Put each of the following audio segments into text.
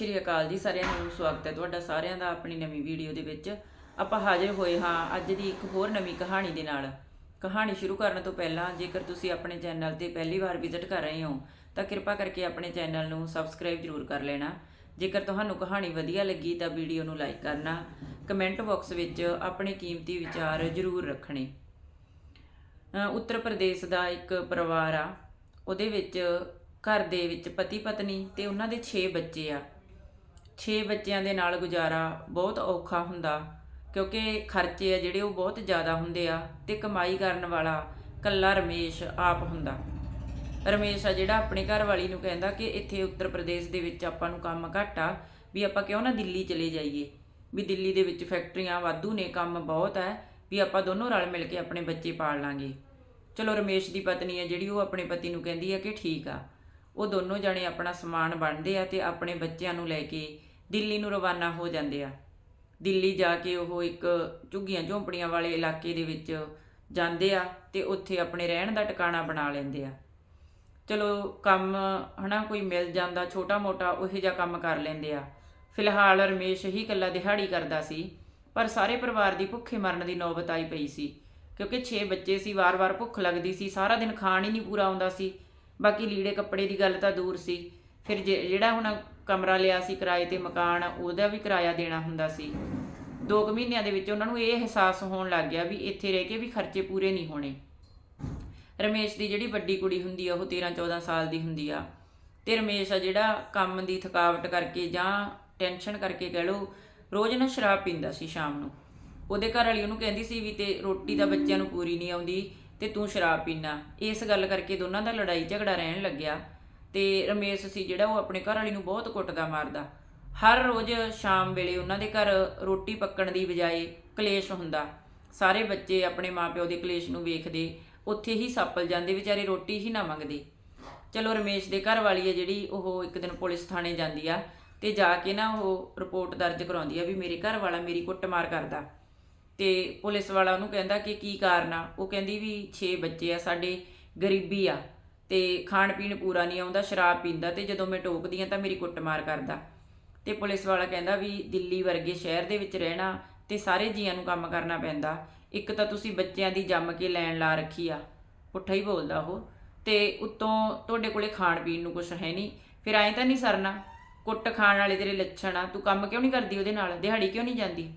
ਸ਼੍ਰੀ ਅਕਾਲ ਜੀ ਸਾਰਿਆਂ ਨੂੰ ਸਵਾਗਤ ਹੈ ਤੁਹਾਡਾ ਸਾਰਿਆਂ ਦਾ ਆਪਣੀ ਨਵੀਂ ਵੀਡੀਓ ਦੇ ਵਿੱਚ। ਆਪਾਂ ਹਾਜ਼ਰ ਹੋਏ ਹਾਂ ਅੱਜ ਦੀ ਇੱਕ ਹੋਰ ਨਵੀਂ ਕਹਾਣੀ ਦੇ ਨਾਲ। ਕਹਾਣੀ ਸ਼ੁਰੂ ਕਰਨ ਤੋਂ ਪਹਿਲਾਂ ਜੇਕਰ ਤੁਸੀਂ ਆਪਣੇ ਚੈਨਲ ਤੇ ਪਹਿਲੀ ਵਾਰ ਵਿਜ਼ਿਟ ਕਰ ਰਹੇ ਹੋ, ਤਾਂ ਕਿਰਪਾ ਕਰਕੇ ਆਪਣੇ ਚੈਨਲ ਨੂੰ ਸਬਸਕ੍ਰਾਈਬ ਜ਼ਰੂਰ ਕਰ ਲੈਣਾ। ਜੇਕਰ ਤੁਹਾਨੂੰ ਕਹਾਣੀ ਵਧੀਆ ਲੱਗੀ ਤਾਂ ਵੀਡੀਓ ਨੂੰ ਲਾਈਕ ਕਰਨਾ, ਕਮੈਂਟ ਬਾਕਸ ਵਿੱਚ ਆਪਣੇ ਕੀਮਤੀ ਵਿਚਾਰ ਜ਼ਰੂਰ ਰੱਖਣੇ। ਉੱਤਰ ਪ੍ਰਦੇਸ਼ ਦਾ ਇੱਕ ਪਰਿਵਾਰ ਆ, ਉਹਦੇ ਵਿੱਚ ਘਰ ਦੇ ਵਿੱਚ ਪਤੀ ਪਤਨੀ ਤੇ ਉਹਨਾਂ ਦੇ 6 ਬੱਚੇ ਆ। 6 ਬੱਚਿਆਂ ਦੇ ਨਾਲ ਗੁਜ਼ਾਰਾ ਬਹੁਤ ਔਖਾ ਹੁੰਦਾ, ਕਿਉਂਕਿ ਖਰਚੇ ਆ ਜਿਹੜੇ ਉਹ ਬਹੁਤ ਜ਼ਿਆਦਾ ਹੁੰਦੇ ਆ ਤੇ ਕਮਾਈ ਕਰਨ ਵਾਲਾ ਕੱਲਾ ਰਮੇਸ਼ ਆਪ ਹੁੰਦਾ। ਰਮੇਸ਼ ਆ ਜਿਹੜਾ ਆਪਣੇ ਘਰ ਵਾਲੀ ਨੂੰ ਕਹਿੰਦਾ ਕਿ ਇੱਥੇ ਉੱਤਰ ਪ੍ਰਦੇਸ਼ ਦੇ ਵਿੱਚ ਆਪਾਂ ਨੂੰ ਕੰਮ ਘੱਟ ਆ, ਵੀ ਆਪਾਂ ਕਿਉਂ ਨਾ ਦਿੱਲੀ ਚਲੇ ਜਾਈਏ, ਵੀ ਦਿੱਲੀ ਦੇ ਵਿੱਚ ਫੈਕਟਰੀਆਂ ਵਾਧੂ ਨੇ, ਕੰਮ ਬਹੁਤ ਹੈ ਵੀ ਆਪਾਂ ਦੋਨੋਂ ਰਲ ਮਿਲ ਕੇ ਆਪਣੇ ਬੱਚੇ ਪਾਲ ਲਾਂਗੇ। ਚਲੋ ਰਮੇਸ਼ ਦੀ ਪਤਨੀ ਹੈ ਜਿਹੜੀ ਉਹ ਆਪਣੇ ਪਤੀ ਨੂੰ ਕਹਿੰਦੀ ਹੈ ਕਿ ਠੀਕ ਆ, ਉਹ ਦੋਨੋਂ ਜਣੇ ਆਪਣਾ ਸਮਾਨ ਬਣਦੇ ਆ ਤੇ ਆਪਣੇ ਬੱਚਿਆਂ ਨੂੰ ਲੈ ਕੇ ਦਿੱਲੀ ਨੂੰ ਰਵਾਨਾ ਹੋ ਜਾਂਦੇ ਆ। ਦਿੱਲੀ ਜਾ ਕੇ ਉਹ ਇੱਕ ਝੁੱਗੀਆਂ ਝੋਂਪੜੀਆਂ ਵਾਲੇ ਇਲਾਕੇ ਦੇ ਵਿੱਚ ਜਾਂਦੇ ਆ ਤੇ ਉੱਥੇ ਆਪਣੇ ਰਹਿਣ ਦਾ ਟਿਕਾਣਾ ਬਣਾ ਲੈਂਦੇ ਆ। ਚਲੋ ਕੰਮ, ਹਨਾ, ਕੋਈ ਮਿਲ ਜਾਂਦਾ ਛੋਟਾ ਮੋਟਾ ਉਹੋ ਜਿਹਾ ਕੰਮ ਕਰ ਲੈਂਦੇ ਆ। ਫਿਲਹਾਲ ਰਮੇਸ਼ ਹੀ ਇਕੱਲਾ ਦਿਹਾੜੀ ਕਰਦਾ ਸੀ, ਪਰ ਸਾਰੇ ਪਰਿਵਾਰ ਦੀ ਭੁੱਖੇ ਮਰਨ ਦੀ ਨੌਬਤ ਆਈ ਪਈ ਸੀ, ਕਿਉਂਕਿ 6 ਬੱਚੇ ਸੀ, ਵਾਰ-ਵਾਰ ਭੁੱਖ ਲੱਗਦੀ ਸੀ, ਸਾਰਾ ਦਿਨ ਖਾਣ ਹੀ ਨਹੀਂ ਪੂਰਾ ਆਉਂਦਾ ਸੀ। ਬਾਕੀ ਲੀੜੇ ਕੱਪੜੇ ਦੀ ਗੱਲ ਤਾਂ ਦੂਰ ਸੀ। ਫਿਰ ਜੇ- ਜਿਹੜਾ ਹੁਣ ਕਮਰਾ ਲਿਆ ਸੀ ਕਿਰਾਏ ਤੇ ਮਕਾਨ, ਉਹਦਾ ਵੀ ਕਿਰਾਇਆ ਦੇਣਾ ਹੁੰਦਾ ਸੀ। ਦੋ ਕੁ ਮਹੀਨਿਆਂ ਦੇ ਵਿੱਚ ਉਹਨਾਂ ਨੂੰ ਇਹ ਅਹਿਸਾਸ ਹੋਣ ਲੱਗ ਗਿਆ ਵੀ ਇੱਥੇ ਰਹਿ ਕੇ ਵੀ ਖਰਚੇ ਪੂਰੇ ਨਹੀਂ ਹੋਣੇ। ਰਮੇਸ਼ ਦੀ ਜਿਹੜੀ ਵੱਡੀ ਕੁੜੀ ਹੁੰਦੀ ਆ, ਉਹ 13 14 ਸਾਲ ਦੀ ਹੁੰਦੀ ਆ। ਤੇ ਰਮੇਸ਼ ਆ ਜਿਹੜਾ ਕੰਮ ਦੀ ਥਕਾਵਟ ਕਰਕੇ ਜਾਂ ਟੈਨਸ਼ਨ ਕਰਕੇ ਕਹਿ ਲਓ, ਰੋਜ਼ ਨਾ ਸ਼ਰਾਬ ਪੀਂਦਾ ਸੀ ਸ਼ਾਮ ਨੂੰ। ਉਹਦੇ ਘਰ ਵਾਲੀ ਉਹਨੂੰ ਕਹਿੰਦੀ ਸੀ ਵੀ ਤੇ ਰੋਟੀ ਤਾਂ ਬੱਚਿਆਂ ਨੂੰ ਪੂਰੀ ਨਹੀਂ ਆਉਂਦੀ, ਤੇ ਤੂੰ ਸ਼ਰਾਬ ਪੀਣਾ ਇਸ ਗੱਲ ਕਰਕੇ ਦੋਨਾਂ ਦਾ ਲੜਾਈ ਝਗੜਾ ਰਹਿਣ ਲੱਗਿਆ। ਤੇ ਰਮੇਸ਼ ਸੀ ਜਿਹੜਾ ਉਹ ਆਪਣੇ ਘਰ ਵਾਲੀ ਨੂੰ ਬਹੁਤ ਕੁੱਟਦਾ ਮਾਰਦਾ। ਹਰ ਰੋਜ਼ ਸ਼ਾਮ ਵੇਲੇ ਉਹਨਾਂ ਦੇ ਘਰ ਰੋਟੀ ਪੱਕਣ ਦੀ ਬਜਾਏ ਕਲੇਸ਼ ਹੁੰਦਾ। ਸਾਰੇ ਬੱਚੇ ਆਪਣੇ ਮਾਪਿਓ ਦੇ ਕਲੇਸ਼ ਨੂੰ ਵੇਖਦੇ, ਉੱਥੇ ਹੀ ਸੱਪਲ ਜਾਂਦੇ, ਵਿਚਾਰੇ ਰੋਟੀ ਹੀ ਨਾ ਮੰਗਦੇ। ਚਲੋ ਰਮੇਸ਼ ਦੇ ਘਰ ਵਾਲੀ ਹੈ ਜਿਹੜੀ, ਉਹ ਇੱਕ ਦਿਨ ਪੁਲਿਸ ਥਾਣੇ ਜਾਂਦੀ ਆ ਤੇ ਜਾ ਕੇ ਨਾ ਉਹ ਰਿਪੋਰਟ ਦਰਜ ਕਰਾਉਂਦੀ ਆ ਵੀ ਮੇਰੇ ਘਰ ਵਾਲਾ ਮੇਰੀ ਕੁੱਟਮਾਰ ਕਰਦਾ। ਤੇ ਪੁਲਿਸ ਵਾਲਾ ਉਹਨੂੰ ਕਹਿੰਦਾ ਕਿ ਕੀ ਕਾਰਨ ਆ? ਉਹ ਕਹਿੰਦੀ ਵੀ 6 ਬੱਚੇ ਆ, ਸਾਡੇ ਗਰੀਬੀ ਆ। ਤੇ ਖਾਣ ਪੀਣ ਪੂਰਾ ਨਹੀਂ ਆਉਂਦਾ, ਸ਼ਰਾਬ ਪੀਂਦਾ ਤੇ ਜਦੋਂ ਮੈਂ ਟੋਕਦੀ ਆ ਤਾਂ ਮੇਰੀ ਕੁੱਟਮਾਰ ਕਰਦਾ। ਤੇ ਪੁਲਿਸ ਵਾਲਾ ਕਹਿੰਦਾ ਵੀ ਦਿੱਲੀ ਵਰਗੇ ਸ਼ਹਿਰ ਦੇ ਵਿੱਚ ਰਹਿਣਾ ਤੇ ਸਾਰੇ ਜੀਆਂ ਨੂੰ ਕੰਮ ਕਰਨਾ ਪੈਂਦਾ। ਇੱਕ ਤਾਂ ਤੁਸੀਂ ਬੱਚਿਆਂ ਦੀ ਜੰਮ ਕੇ ਲੈਣ ਲਾ ਰੱਖੀ ਆ, ਪੁੱਠਾ ਹੀ ਬੋਲਦਾ ਉਹ। ਤੇ ਉੱਤੋਂ ਤੁਹਾਡੇ ਕੋਲੇ ਖਾਣ ਪੀਣ ਨੂੰ ਕੁਝ ਹੈ ਨਹੀਂ, ਫਿਰ ਐਂ ਤਾਂ ਨਹੀਂ ਸਰਨਾ, ਕੁੱਟ ਖਾਣ ਵਾਲੇ ਤੇਰੇ ਲੱਛਣ ਆ, ਤੂੰ ਕੰਮ ਕਿਉਂ ਨਹੀਂ ਕਰਦੀ ਉਹਦੇ ਨਾਲ, ਦਿਹਾੜੀ ਕਿਉਂ ਨਹੀਂ ਜਾਂਦੀ?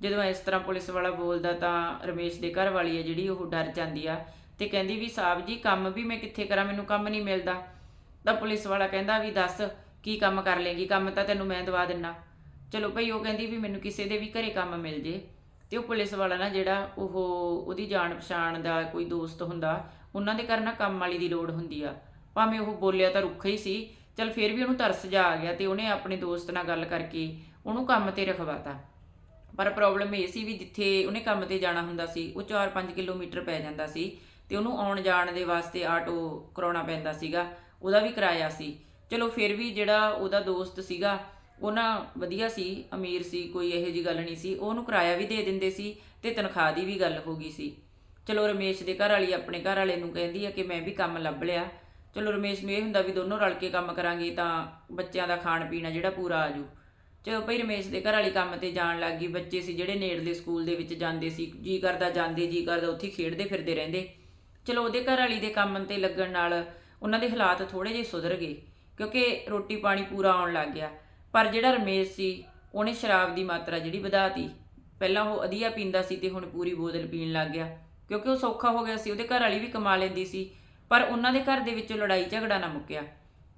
ਜਦੋਂ ਇਸ ਤਰ੍ਹਾਂ ਪੁਲਿਸ ਵਾਲਾ ਬੋਲਦਾ ਤਾਂ ਰਮੇਸ਼ ਦੇ ਘਰ ਵਾਲੀ ਆ ਜਿਹੜੀ, ਉਹ ਡਰ ਜਾਂਦੀ ਆ ਤੇ ਕਹਿੰਦੀ ਵੀ ਸਾਹਿਬ ਜੀ, ਕੰਮ ਵੀ ਮੈਂ ਕਿੱਥੇ ਕਰਾਂ, ਮੈਨੂੰ ਕੰਮ ਨਹੀਂ ਮਿਲਦਾ। ਤਾਂ ਪੁਲਿਸ ਵਾਲਾ ਕਹਿੰਦਾ ਵੀ ਦੱਸ, ਕੀ ਕੰਮ ਕਰ ਲੇਗੀ? ਕੰਮ ਤਾਂ ਤੈਨੂੰ ਮੈਂ ਦਵਾ ਦਿੰਨਾ। ਚਲੋ ਭਈ, ਉਹ ਕਹਿੰਦੀ ਵੀ ਮੈਨੂੰ ਕਿਸੇ ਦੇ ਵੀ ਘਰੇ ਕੰਮ ਮਿਲ ਜੇ। ਤੇ ਉਹ ਪੁਲਿਸ ਵਾਲਾ ਨਾ ਜਿਹੜਾ ਉਹ ਉਹਦੀ ਜਾਣ ਪਛਾਣ ਦਾ ਕੋਈ ਦੋਸਤ ਹੁੰਦਾ, ਉਹਨਾਂ ਦੇ ਘਰ ਨਾ ਕੰਮ ਵਾਲੀ ਦੀ ਲੋੜ ਹੁੰਦੀ ਆ। ਭਾਵੇਂ ਉਹ ਬੋਲਿਆ ਤਾਂ ਰੁੱਖਾ ਹੀ ਸੀ, ਚਲ ਫਿਰ ਵੀ ਉਹਨੂੰ ਤਰਸ ਜਾ ਆ ਗਿਆ ਤੇ ਉਹਨੇ ਆਪਣੇ ਦੋਸਤ ਨਾਲ ਗੱਲ ਕਰਕੇ ਉਹਨੂੰ ਕੰਮ ਤੇ ਰਖਵਾਤਾ। ਪਰ ਪ੍ਰੋਬਲਮ ਇਹ ਸੀ ਵੀ ਜਿੱਥੇ ਉਹਨੇ ਕੰਮ ਤੇ ਜਾਣਾ ਹੁੰਦਾ ਸੀ, ਉਹ 4-5 ਕਿਲੋਮੀਟਰ ਪੈ ਜਾਂਦਾ ਸੀ। ਤੇ ਉਹਨੂੰ ਆਉਣ ਜਾਣ ਦੇ ਵਾਸਤੇ ਆਟੋ ਕਰਾਉਣਾ ਪੈਂਦਾ ਸੀਗਾ, ਉਹਦਾ ਵੀ ਕਿਰਾਇਆ ਸੀ। ਚਲੋ ਫਿਰ ਵੀ ਜਿਹੜਾ ਉਹਦਾ ਦੋਸਤ ਸੀਗਾ, ਉਹ ਨਾ ਵਧੀਆ ਸੀ, ਅਮੀਰ ਸੀ, ਕੋਈ ਇਹੋ ਜੀ ਗੱਲ ਨਹੀਂ ਸੀ। ਉਹਨੂੰ ਕਿਰਾਇਆ ਵੀ ਦੇ ਦਿੰਦੇ ਸੀ ਤੇ ਤਨਖਾਹ ਦੀ ਵੀ ਗੱਲ ਹੋ ਗਈ ਸੀ। ਚਲੋ ਰਮੇਸ਼ ਦੇ ਘਰ ਵਾਲੀ ਆਪਣੇ ਘਰ ਵਾਲੇ ਨੂੰ ਕਹਿੰਦੀ ਆ ਕਿ ਮੈਂ ਵੀ ਕੰਮ ਲੱਭ ਲਿਆ। ਚਲੋ ਰਮੇਸ਼ ਨੂੰ ਇਹ ਹੁੰਦਾ ਵੀ ਦੋਨੋਂ ਰਲ ਕੇ ਕੰਮ ਕਰਾਂਗੇ ਤਾਂ ਬੱਚਿਆਂ ਦਾ ਖਾਣ ਪੀਣਾ ਜਿਹੜਾ ਪੂਰਾ ਆ ਜੂ ਚਲੋ ਭਈ ਰਮੇਸ਼ ਦੇ ਘਰ ਵਾਲੀ ਕੰਮ ਤੇ ਜਾਣ ਲੱਗ ਗਈ। ਬੱਚੇ ਸੀ ਜਿਹੜੇ ਨੇੜਲੇ ਸਕੂਲ ਦੇ ਵਿੱਚ ਜਾਂਦੇ ਸੀ। ਜੀ ਕਰਦਾ, ਜਾਂਦੇ, ਜੀ ਕਰਦਾ, ਉੱਥੇ ਖੇਡਦੇ ਫਿਰਦੇ ਰਹਿੰਦੇ। ਚਲੋ ਉਹਦੇ ਘਰ ਵਾਲੀ ਦੇ ਕੰਮ ਤੇ ਲੱਗਣ ਨਾਲ ਉਹਨਾਂ ਦੇ ਹਾਲਾਤ ਥੋੜੇ ਜਿਹੇ ਸੁਧਰ ਗਏ, ਕਿਉਂਕਿ ਰੋਟੀ ਪਾਣੀ ਪੂਰਾ ਆਉਣ ਲੱਗ ਗਿਆ। ਪਰ ਜਿਹੜਾ ਰਮੇਸ਼ ਸੀ, ਉਹਨੇ ਸ਼ਰਾਬ ਦੀ ਮਾਤਰਾ ਜਿਹੜੀ ਵਧਾਤੀ। ਪਹਿਲਾਂ ਉਹ ਅਧੀਆ ਪੀਂਦਾ ਸੀ ਤੇ ਹੁਣ ਪੂਰੀ ਬੋਤਲ ਪੀਣ ਲੱਗ ਗਿਆ, ਕਿਉਂਕਿ ਉਹ ਸੌਖਾ ਹੋ ਗਿਆ ਸੀ, ਉਹਦੇ ਘਰ ਵਾਲੀ ਵੀ ਕਮਾ ਲੈਂਦੀ ਸੀ, ਪਰ ਉਹਨਾਂ ਦੇ ਘਰ ਦੇ ਵਿੱਚੋਂ ਲੜਾਈ ਝਗੜਾ ਨਾ ਮੁੱਕਿਆ।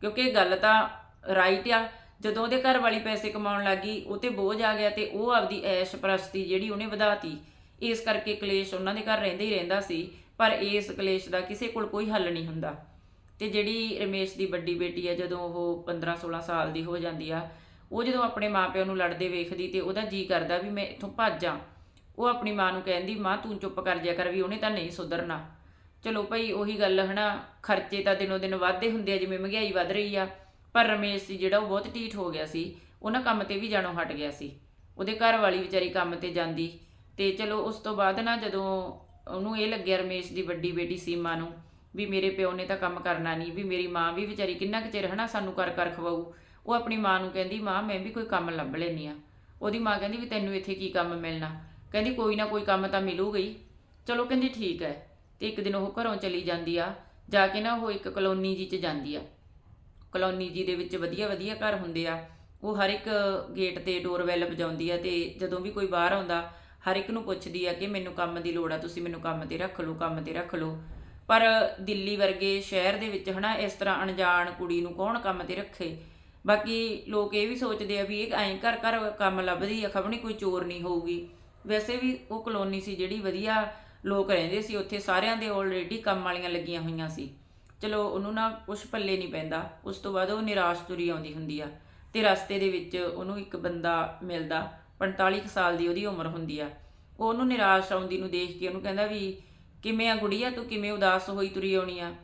ਕਿਉਂਕਿ ਇਹ ਗੱਲ ਤਾਂ ਰਾਈਟ ਆ, ਜਦੋਂ ਉਹਦੇ ਘਰ ਵਾਲੀ ਪੈਸੇ ਕਮਾਉਣ ਲੱਗੀ ਉਹ ਤੇ ਬੋਝ ਆ ਗਿਆ ਤੇ ਉਹ ਆਪਦੀ ਐਸ਼ ਪ੍ਰਸਤੀ ਜਿਹੜੀ ਉਹਨੇ ਵਧਾਤੀ, ਇਸ ਕਰਕੇ ਕਲੇਸ਼ ਉਹਨਾਂ ਦੇ ਘਰ ਰਹਿੰਦਾ ਹੀ ਰਹਿੰਦਾ ਸੀ। ਪਰ ਇਸ ਕਲੇਸ਼ ਦਾ ਕਿਸੇ ਕੋਲ ਕੋਈ ਹੱਲ ਨਹੀਂ ਹੁੰਦਾ। ਤੇ ਜਿਹੜੀ ਰਮੇਸ਼ ਦੀ ਵੱਡੀ ਬੇਟੀ ਹੈ ਜਦੋਂ ਉਹ 15 16 ਸਾਲ ਦੀ ਹੋ ਜਾਂਦੀ ਆ, ਉਹ ਜਦੋਂ ਆਪਣੇ ਮਾਪਿਆਂ ਨੂੰ ਲੜਦੇ ਵੇਖਦੀ ਤੇ ਉਹਦਾ ਜੀ ਕਰਦਾ ਵੀ ਮੈਂ ਇੱਥੋਂ ਭੱਜਾਂ ਉਹ ਆਪਣੀ ਮਾਂ ਨੂੰ ਕਹਿੰਦੀ, ਮਾਂ, ਤੂੰ ਚੁੱਪ ਕਰ ਜਿਆ ਕਰ ਵੀ ਉਹਨੇ ਤਾਂ ਨਹੀਂ ਸੁਧਰਨਾ। ਚਲੋ ਭਾਈ, ਉਹੀ ਗੱਲ ਹਨਾ, ਖਰਚੇ ਤਾਂ ਦਿਨੋ ਦਿਨ ਵੱਧਦੇ ਹੁੰਦੇ ਆ, ਜਿਵੇਂ ਮਹਿੰਗਾਈ ਵੱਧ ਰਹੀ ਆ। ਪਰ ਰਮੇਸ਼ ਸੀ ਜਿਹੜਾ ਉਹ ਬਹੁਤ ਢੀਠ ਹੋ ਗਿਆ ਸੀ, ਉਹਨਾਂ ਕੰਮ ਤੇ ਵੀ ਜਾਣੋਂ ਹਟ ਗਿਆ ਸੀ। ਉਹਦੇ ਘਰ ਵਾਲੀ ਵਿਚਾਰੀ ਕੰਮ ਤੇ ਜਾਂਦੀ ਤੇ ਚਲੋ ਉਸ ਤੋਂ ਬਾਅਦ ਨਾ ਜਦੋਂ ਉਹਨੂੰ ਇਹ ਲੱਗਿਆ ਰਮੇਸ਼ ਦੀ ਵੱਡੀ ਬੇਟੀ ਸੀਮਾ ਨੂੰ ਵੀ ਮੇਰੇ ਪਿਓ ਨੇ ਤਾਂ ਕੰਮ ਕਰਨਾ ਨਹੀਂ, ਵੀ ਮੇਰੀ ਮਾਂ ਵੀ ਵਿਚਾਰੀ ਕਿੰਨਾ ਕੁ ਚਿਰ ਹਨਾ ਸਾਨੂੰ ਕਰ ਕਰ ਖਵਾਊ। ਉਹ ਆਪਣੀ ਮਾਂ ਨੂੰ ਕਹਿੰਦੀ, ਮਾਂ, ਮੈਂ ਵੀ ਕੋਈ ਕੰਮ ਲੱਭ ਲੈਣੀ ਆ ਉਹਦੀ ਮਾਂ ਕਹਿੰਦੀ ਵੀ, ਤੈਨੂੰ ਇੱਥੇ ਕੀ ਕੰਮ ਮਿਲਣਾ? ਕਹਿੰਦੀ, ਕੋਈ ਨਾ ਕੋਈ ਕੰਮ ਤਾਂ ਮਿਲੂਗਾ ਹੀ ਚਲੋ ਕਹਿੰਦੀ, ਠੀਕ ਹੈ। ਤੇ ਇੱਕ ਦਿਨ ਉਹ ਘਰੋਂ ਚਲੀ ਜਾਂਦੀ ਆ, ਜਾ ਕੇ ਨਾ ਉਹ ਇੱਕ ਕਲੋਨੀ ਜੀ ਚ ਜਾਂਦੀ ਆ। ਕਲੋਨੀ ਜੀ ਦੇ ਵਿੱਚ ਵਧੀਆ ਵਧੀਆ ਘਰ ਹੁੰਦੇ ਆ। ਉਹ ਹਰ ਇੱਕ ਗੇਟ ਤੇ ਡੋਰਬੈਲ ਵਜਾਉਂਦੀ ਆ ਤੇ ਜਦੋਂ ਵੀ ਕੋਈ ਬਾਹਰ ਆਉਂਦਾ ਹਰ ਇੱਕ ਨੂੰ ਪੁੱਛਦੀ ਆ ਕਿ ਮੈਨੂੰ ਕੰਮ ਦੀ ਲੋੜ ਆ, ਤੁਸੀਂ ਮੈਨੂੰ ਕੰਮ ਤੇ ਰੱਖ ਲਓ, ਕੰਮ ਤੇ ਰੱਖ ਲਓ। ਪਰ ਦਿੱਲੀ ਵਰਗੇ ਸ਼ਹਿਰ ਦੇ ਵਿੱਚ ਹਨਾ, ਇਸ ਤਰ੍ਹਾਂ ਅਣਜਾਣ ਕੁੜੀ ਨੂੰ ਕੌਣ ਕੰਮ ਤੇ ਰੱਖੇ? ਬਾਕੀ ਲੋਕ ਇਹ ਵੀ ਸੋਚਦੇ ਆ ਵੀ ਇਹ ਐਂ ਘਰ ਘਰ ਕੰਮ ਲੱਭਦੀ ਆ ਨਹੀਂ ਕੋਈ ਚੋਰ ਨਹੀਂ ਹੋਊਗੀ। ਵੈਸੇ ਵੀ ਉਹ ਕਲੋਨੀ ਸੀ ਜਿਹੜੀ ਵਧੀਆ ਲੋਕ ਰਹਿੰਦੇ ਸੀ, ਉੱਥੇ ਸਾਰਿਆਂ ਦੇ ਆਲਰੇਡੀ ਕੰਮ ਵਾਲੀਆਂ ਲੱਗੀਆਂ ਹੋਈਆਂ ਸੀ। ਚਲੋ ਉਹਨੂੰ ਨਾ ਕੁਛ ਪੱਲੇ ਨਹੀਂ ਪੈਂਦਾ, ਉਸ ਤੋਂ ਬਾਅਦ ਉਹ ਨਿਰਾਸ਼ ਤੁਰੀ ਆਉਂਦੀ ਹੁੰਦੀ ਆ। ਤੇ ਰਸਤੇ ਦੇ ਵਿੱਚ ਉਹਨੂੰ ਇੱਕ ਬੰਦਾ ਮਿਲਦਾ 45 ਕੁ ਸਾਲ ਦੀ ਉਹਦੀ ਉਮਰ ਹੁੰਦੀ ਆ। ਉਹ ਉਹਨੂੰ ਨਿਰਾਸ਼ ਆਉਂਦੀ ਨੂੰ ਦੇਖ ਕੇ ਉਹਨੂੰ ਕਹਿੰਦਾ ਵੀ ਕਿਵੇਂ ਆ ਗੁੜੀਆ, ਤੂੰ ਕਿਵੇਂ ਉਦਾਸ ਹੋਈ ਤੁਰੀ ਆਉਣੀ ਆ?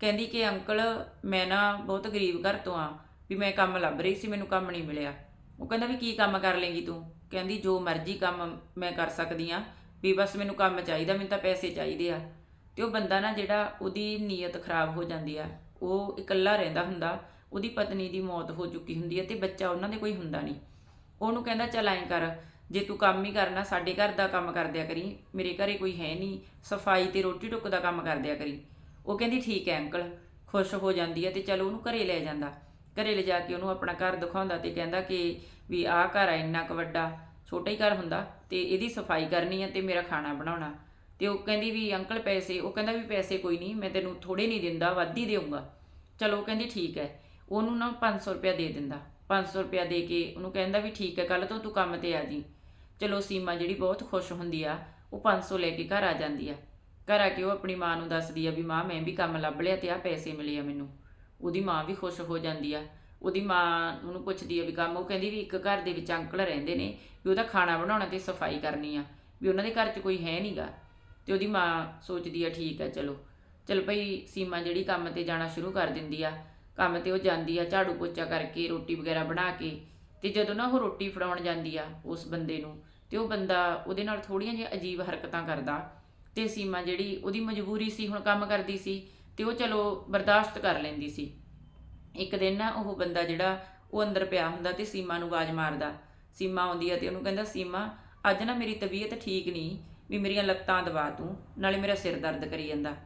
ਕਹਿੰਦੀ ਕਿ ਅੰਕਲ, ਮੈਂ ਨਾ ਬਹੁਤ ਗਰੀਬ ਘਰ ਤੋਂ ਆ, ਵੀ ਮੈਂ ਕੰਮ ਲੱਭ ਰਹੀ ਸੀ, ਮੈਨੂੰ ਕੰਮ ਨਹੀਂ ਮਿਲਿਆ। ਉਹ ਕਹਿੰਦਾ ਵੀ ਕੀ ਕੰਮ ਕਰ ਲੇਂਗੀ ਤੂੰ? ਕਹਿੰਦੀ ਜੋ ਮਰਜ਼ੀ ਕੰਮ ਮੈਂ ਕਰ ਸਕਦੀ ਆ, ਵੀ ਬਸ ਮੈਨੂੰ ਕੰਮ ਚਾਹੀਦਾ, ਮੈਨੂੰ ਤਾਂ ਪੈਸੇ ਚਾਹੀਦੇ ਆ। ਤੇ ਉਹ ਬੰਦਾ ਨਾ ਜਿਹੜਾ ਉਹਦੀ ਨੀਅਤ ਖਰਾਬ ਹੋ ਜਾਂਦੀ ਆ, ਉਹ ਇਕੱਲਾ ਰਹਿੰਦਾ ਹੁੰਦਾ, ਉਹਦੀ ਪਤਨੀ ਦੀ ਮੌਤ ਹੋ ਚੁੱਕੀ ਹੁੰਦੀ ਹੈ ਤੇ ਬੱਚਾ ਉਹਨਾਂ ਦੇ ਕੋਈ ਹੁੰਦਾ ਨਹੀਂ। ਉਹਨੂੰ ਕਹਿੰਦਾ, ਚੱਲ ਐਂ ਕਰ, ਜੇ ਤੂੰ ਕੰਮ ਹੀ ਕਰਨਾ, ਸਾਡੇ ਘਰ ਦਾ ਕੰਮ ਕਰਦਿਆ ਕਰੀ, ਮੇਰੇ ਘਰੇ ਕੋਈ ਹੈ ਨਹੀਂ, ਸਫ਼ਾਈ ਤੇ ਰੋਟੀ ਟੁੱਕ ਦਾ ਕੰਮ ਕਰਦਿਆ ਕਰੀ। ਉਹ ਕਹਿੰਦੀ, ਠੀਕ ਹੈ ਅੰਕਲ, ਖੁਸ਼ ਹੋ ਜਾਂਦੀ ਹੈ ਤੇ ਚਲੋ ਉਹਨੂੰ ਘਰੇ ਲੈ ਜਾਂਦਾ। ਘਰੇ ਲੈ ਜਾ ਕੇ ਉਹਨੂੰ ਆਪਣਾ ਘਰ ਦਿਖਾਉਂਦਾ ਤੇ ਕਹਿੰਦਾ ਕਿ ਵੀ ਆਹ ਘਰ ਆ ਇੰਨਾ ਕੁ ਵੱਡਾ, ਛੋਟਾ ਹੀ ਘਰ ਹੁੰਦਾ ਤੇ ਇਹਦੀ ਸਫ਼ਾਈ ਕਰਨੀ ਹੈ ਤੇ ਮੇਰਾ ਖਾਣਾ ਬਣਾਉਣਾ। ਤੇ ਉਹ ਕਹਿੰਦੀ ਵੀ ਅੰਕਲ ਪੈਸੇ, ਉਹ ਕਹਿੰਦਾ ਵੀ ਪੈਸੇ ਕੋਈ ਨਹੀਂ, ਮੈਂ ਤੈਨੂੰ ਥੋੜੇ ਨਹੀਂ ਦਿੰਦਾ, ਵੱਧ ਹੀ ਦੇਊਂਗਾ। ਚਲੋ ਉਹ ਕਹਿੰਦੀ, ਠੀਕ ਹੈ ਉਹਨੂੰ ਨਾ 500 ਰੁਪਇਆ ਦੇ ਦਿੰਦਾ। 500 ਰੁਪਇਆ ਦੇ ਕੇ ਉਹਨੂੰ ਕਹਿੰਦਾ ਵੀ ਠੀਕ ਹੈ ਕੱਲ ਤੋਂ ਤੂੰ ਕੰਮ ਤੇ ਆ ਜੀ। ਚਲੋ ਸੀਮਾ ਜਿਹੜੀ ਬਹੁਤ ਖੁਸ਼ ਹੁੰਦੀ ਆ, ਉਹ 500 ਲੈ ਕੇ ਘਰ ਆ ਜਾਂਦੀ ਆ। ਘਰ ਆ ਕੇ ਉਹ ਆਪਣੀ ਮਾਂ ਨੂੰ ਦੱਸਦੀ ਆ ਵੀ ਮਾਂ, ਮੈਂ ਵੀ ਕੰਮ ਲੱਭ ਲਿਆ ਤੇ ਆ ਪੈਸੇ ਮਿਲੇ ਆ ਮੈਨੂੰ। ਉਹਦੀ ਮਾਂ ਵੀ ਖੁਸ਼ ਹੋ ਜਾਂਦੀ ਆ। ਉਹਦੀ ਮਾਂ ਉਹਨੂੰ ਪੁੱਛਦੀ ਆ ਵੀ ਕੰਮ, ਉਹ ਕਹਿੰਦੀ ਵੀ ਇੱਕ ਘਰ ਦੇ ਵਿੱਚ ਅੰਕਲ ਰਹਿੰਦੇ ਨੇ ਵੀ ਉਹਦਾ ਖਾਣਾ ਬਣਾਉਣਾ ਤੇ ਸਫ਼ਾਈ ਕਰਨੀ ਆ, ਵੀ ਉਹਨਾਂ ਦੇ ਘਰ 'ਚ ਕੋਈ ਹੈ ਨਹੀਂਗਾ। ਤੇ ਉਹਦੀ ਮਾਂ ਸੋਚਦੀ ਆ ਠੀਕ ਆ, ਚਲੋ। ਚਲ ਭਈ ਸੀਮਾ ਜਿਹੜੀ ਕੰਮ ਤੇ ਜਾਣਾ ਸ਼ੁਰੂ ਕਰ ਦਿੰਦੀ ਆ ਕੰਮ ਤੇ ਉਹ ਜਾਂਦੀ ਆ, ਝਾੜੂ ਪੋਚਾ ਕਰਕੇ, ਰੋਟੀ ਵਗੈਰਾ ਬਣਾ ਕੇ, ਤੇ ਜਦੋਂ ਨਾ ਉਹ ਰੋਟੀ ਫੜਾਉਣ ਜਾਂਦੀ ਆ ਉਸ ਬੰਦੇ ਨੂੰ, ਤੇ ਉਹ ਬੰਦਾ ਉਹਦੇ ਨਾਲ ਥੋੜੀਆਂ ਜਿਹੀਆਂ ਅਜੀਬ ਹਰਕਤਾਂ ਕਰਦਾ, ਤੇ ਸੀਮਾ ਜਿਹੜੀ ਉਹਦੀ ਮਜਬੂਰੀ ਸੀ, ਹੁਣ ਕੰਮ ਕਰਦੀ ਸੀ, ਤੇ ਉਹ ਚਲੋ ਬਰਦਾਸ਼ਤ ਕਰ ਲੈਂਦੀ ਸੀ। ਇੱਕ ਦਿਨ ਨਾ ਉਹ ਬੰਦਾ ਜਿਹੜਾ ਉਹ ਅੰਦਰ ਪਿਆ ਹੁੰਦਾ ਤੇ ਸੀਮਾ ਨੂੰ ਆਵਾਜ਼ ਮਾਰਦਾ। ਸੀਮਾ ਆਉਂਦੀ ਆ ਤੇ ਉਹਨੂੰ ਕਹਿੰਦਾ, ਸੀਮਾ, ਅੱਜ ਨਾ ਮੇਰੀ ਤਬੀਅਤ ਠੀਕ ਨਹੀਂ, ਵੀ ਮੇਰੀਆਂ ਲੱਤਾਂ ਦਬਾ ਤੂੰ, ਨਾਲੇ ਮੇਰਾ ਸਿਰ ਦਰਦ ਕਰੀ ਜਾਂਦਾ।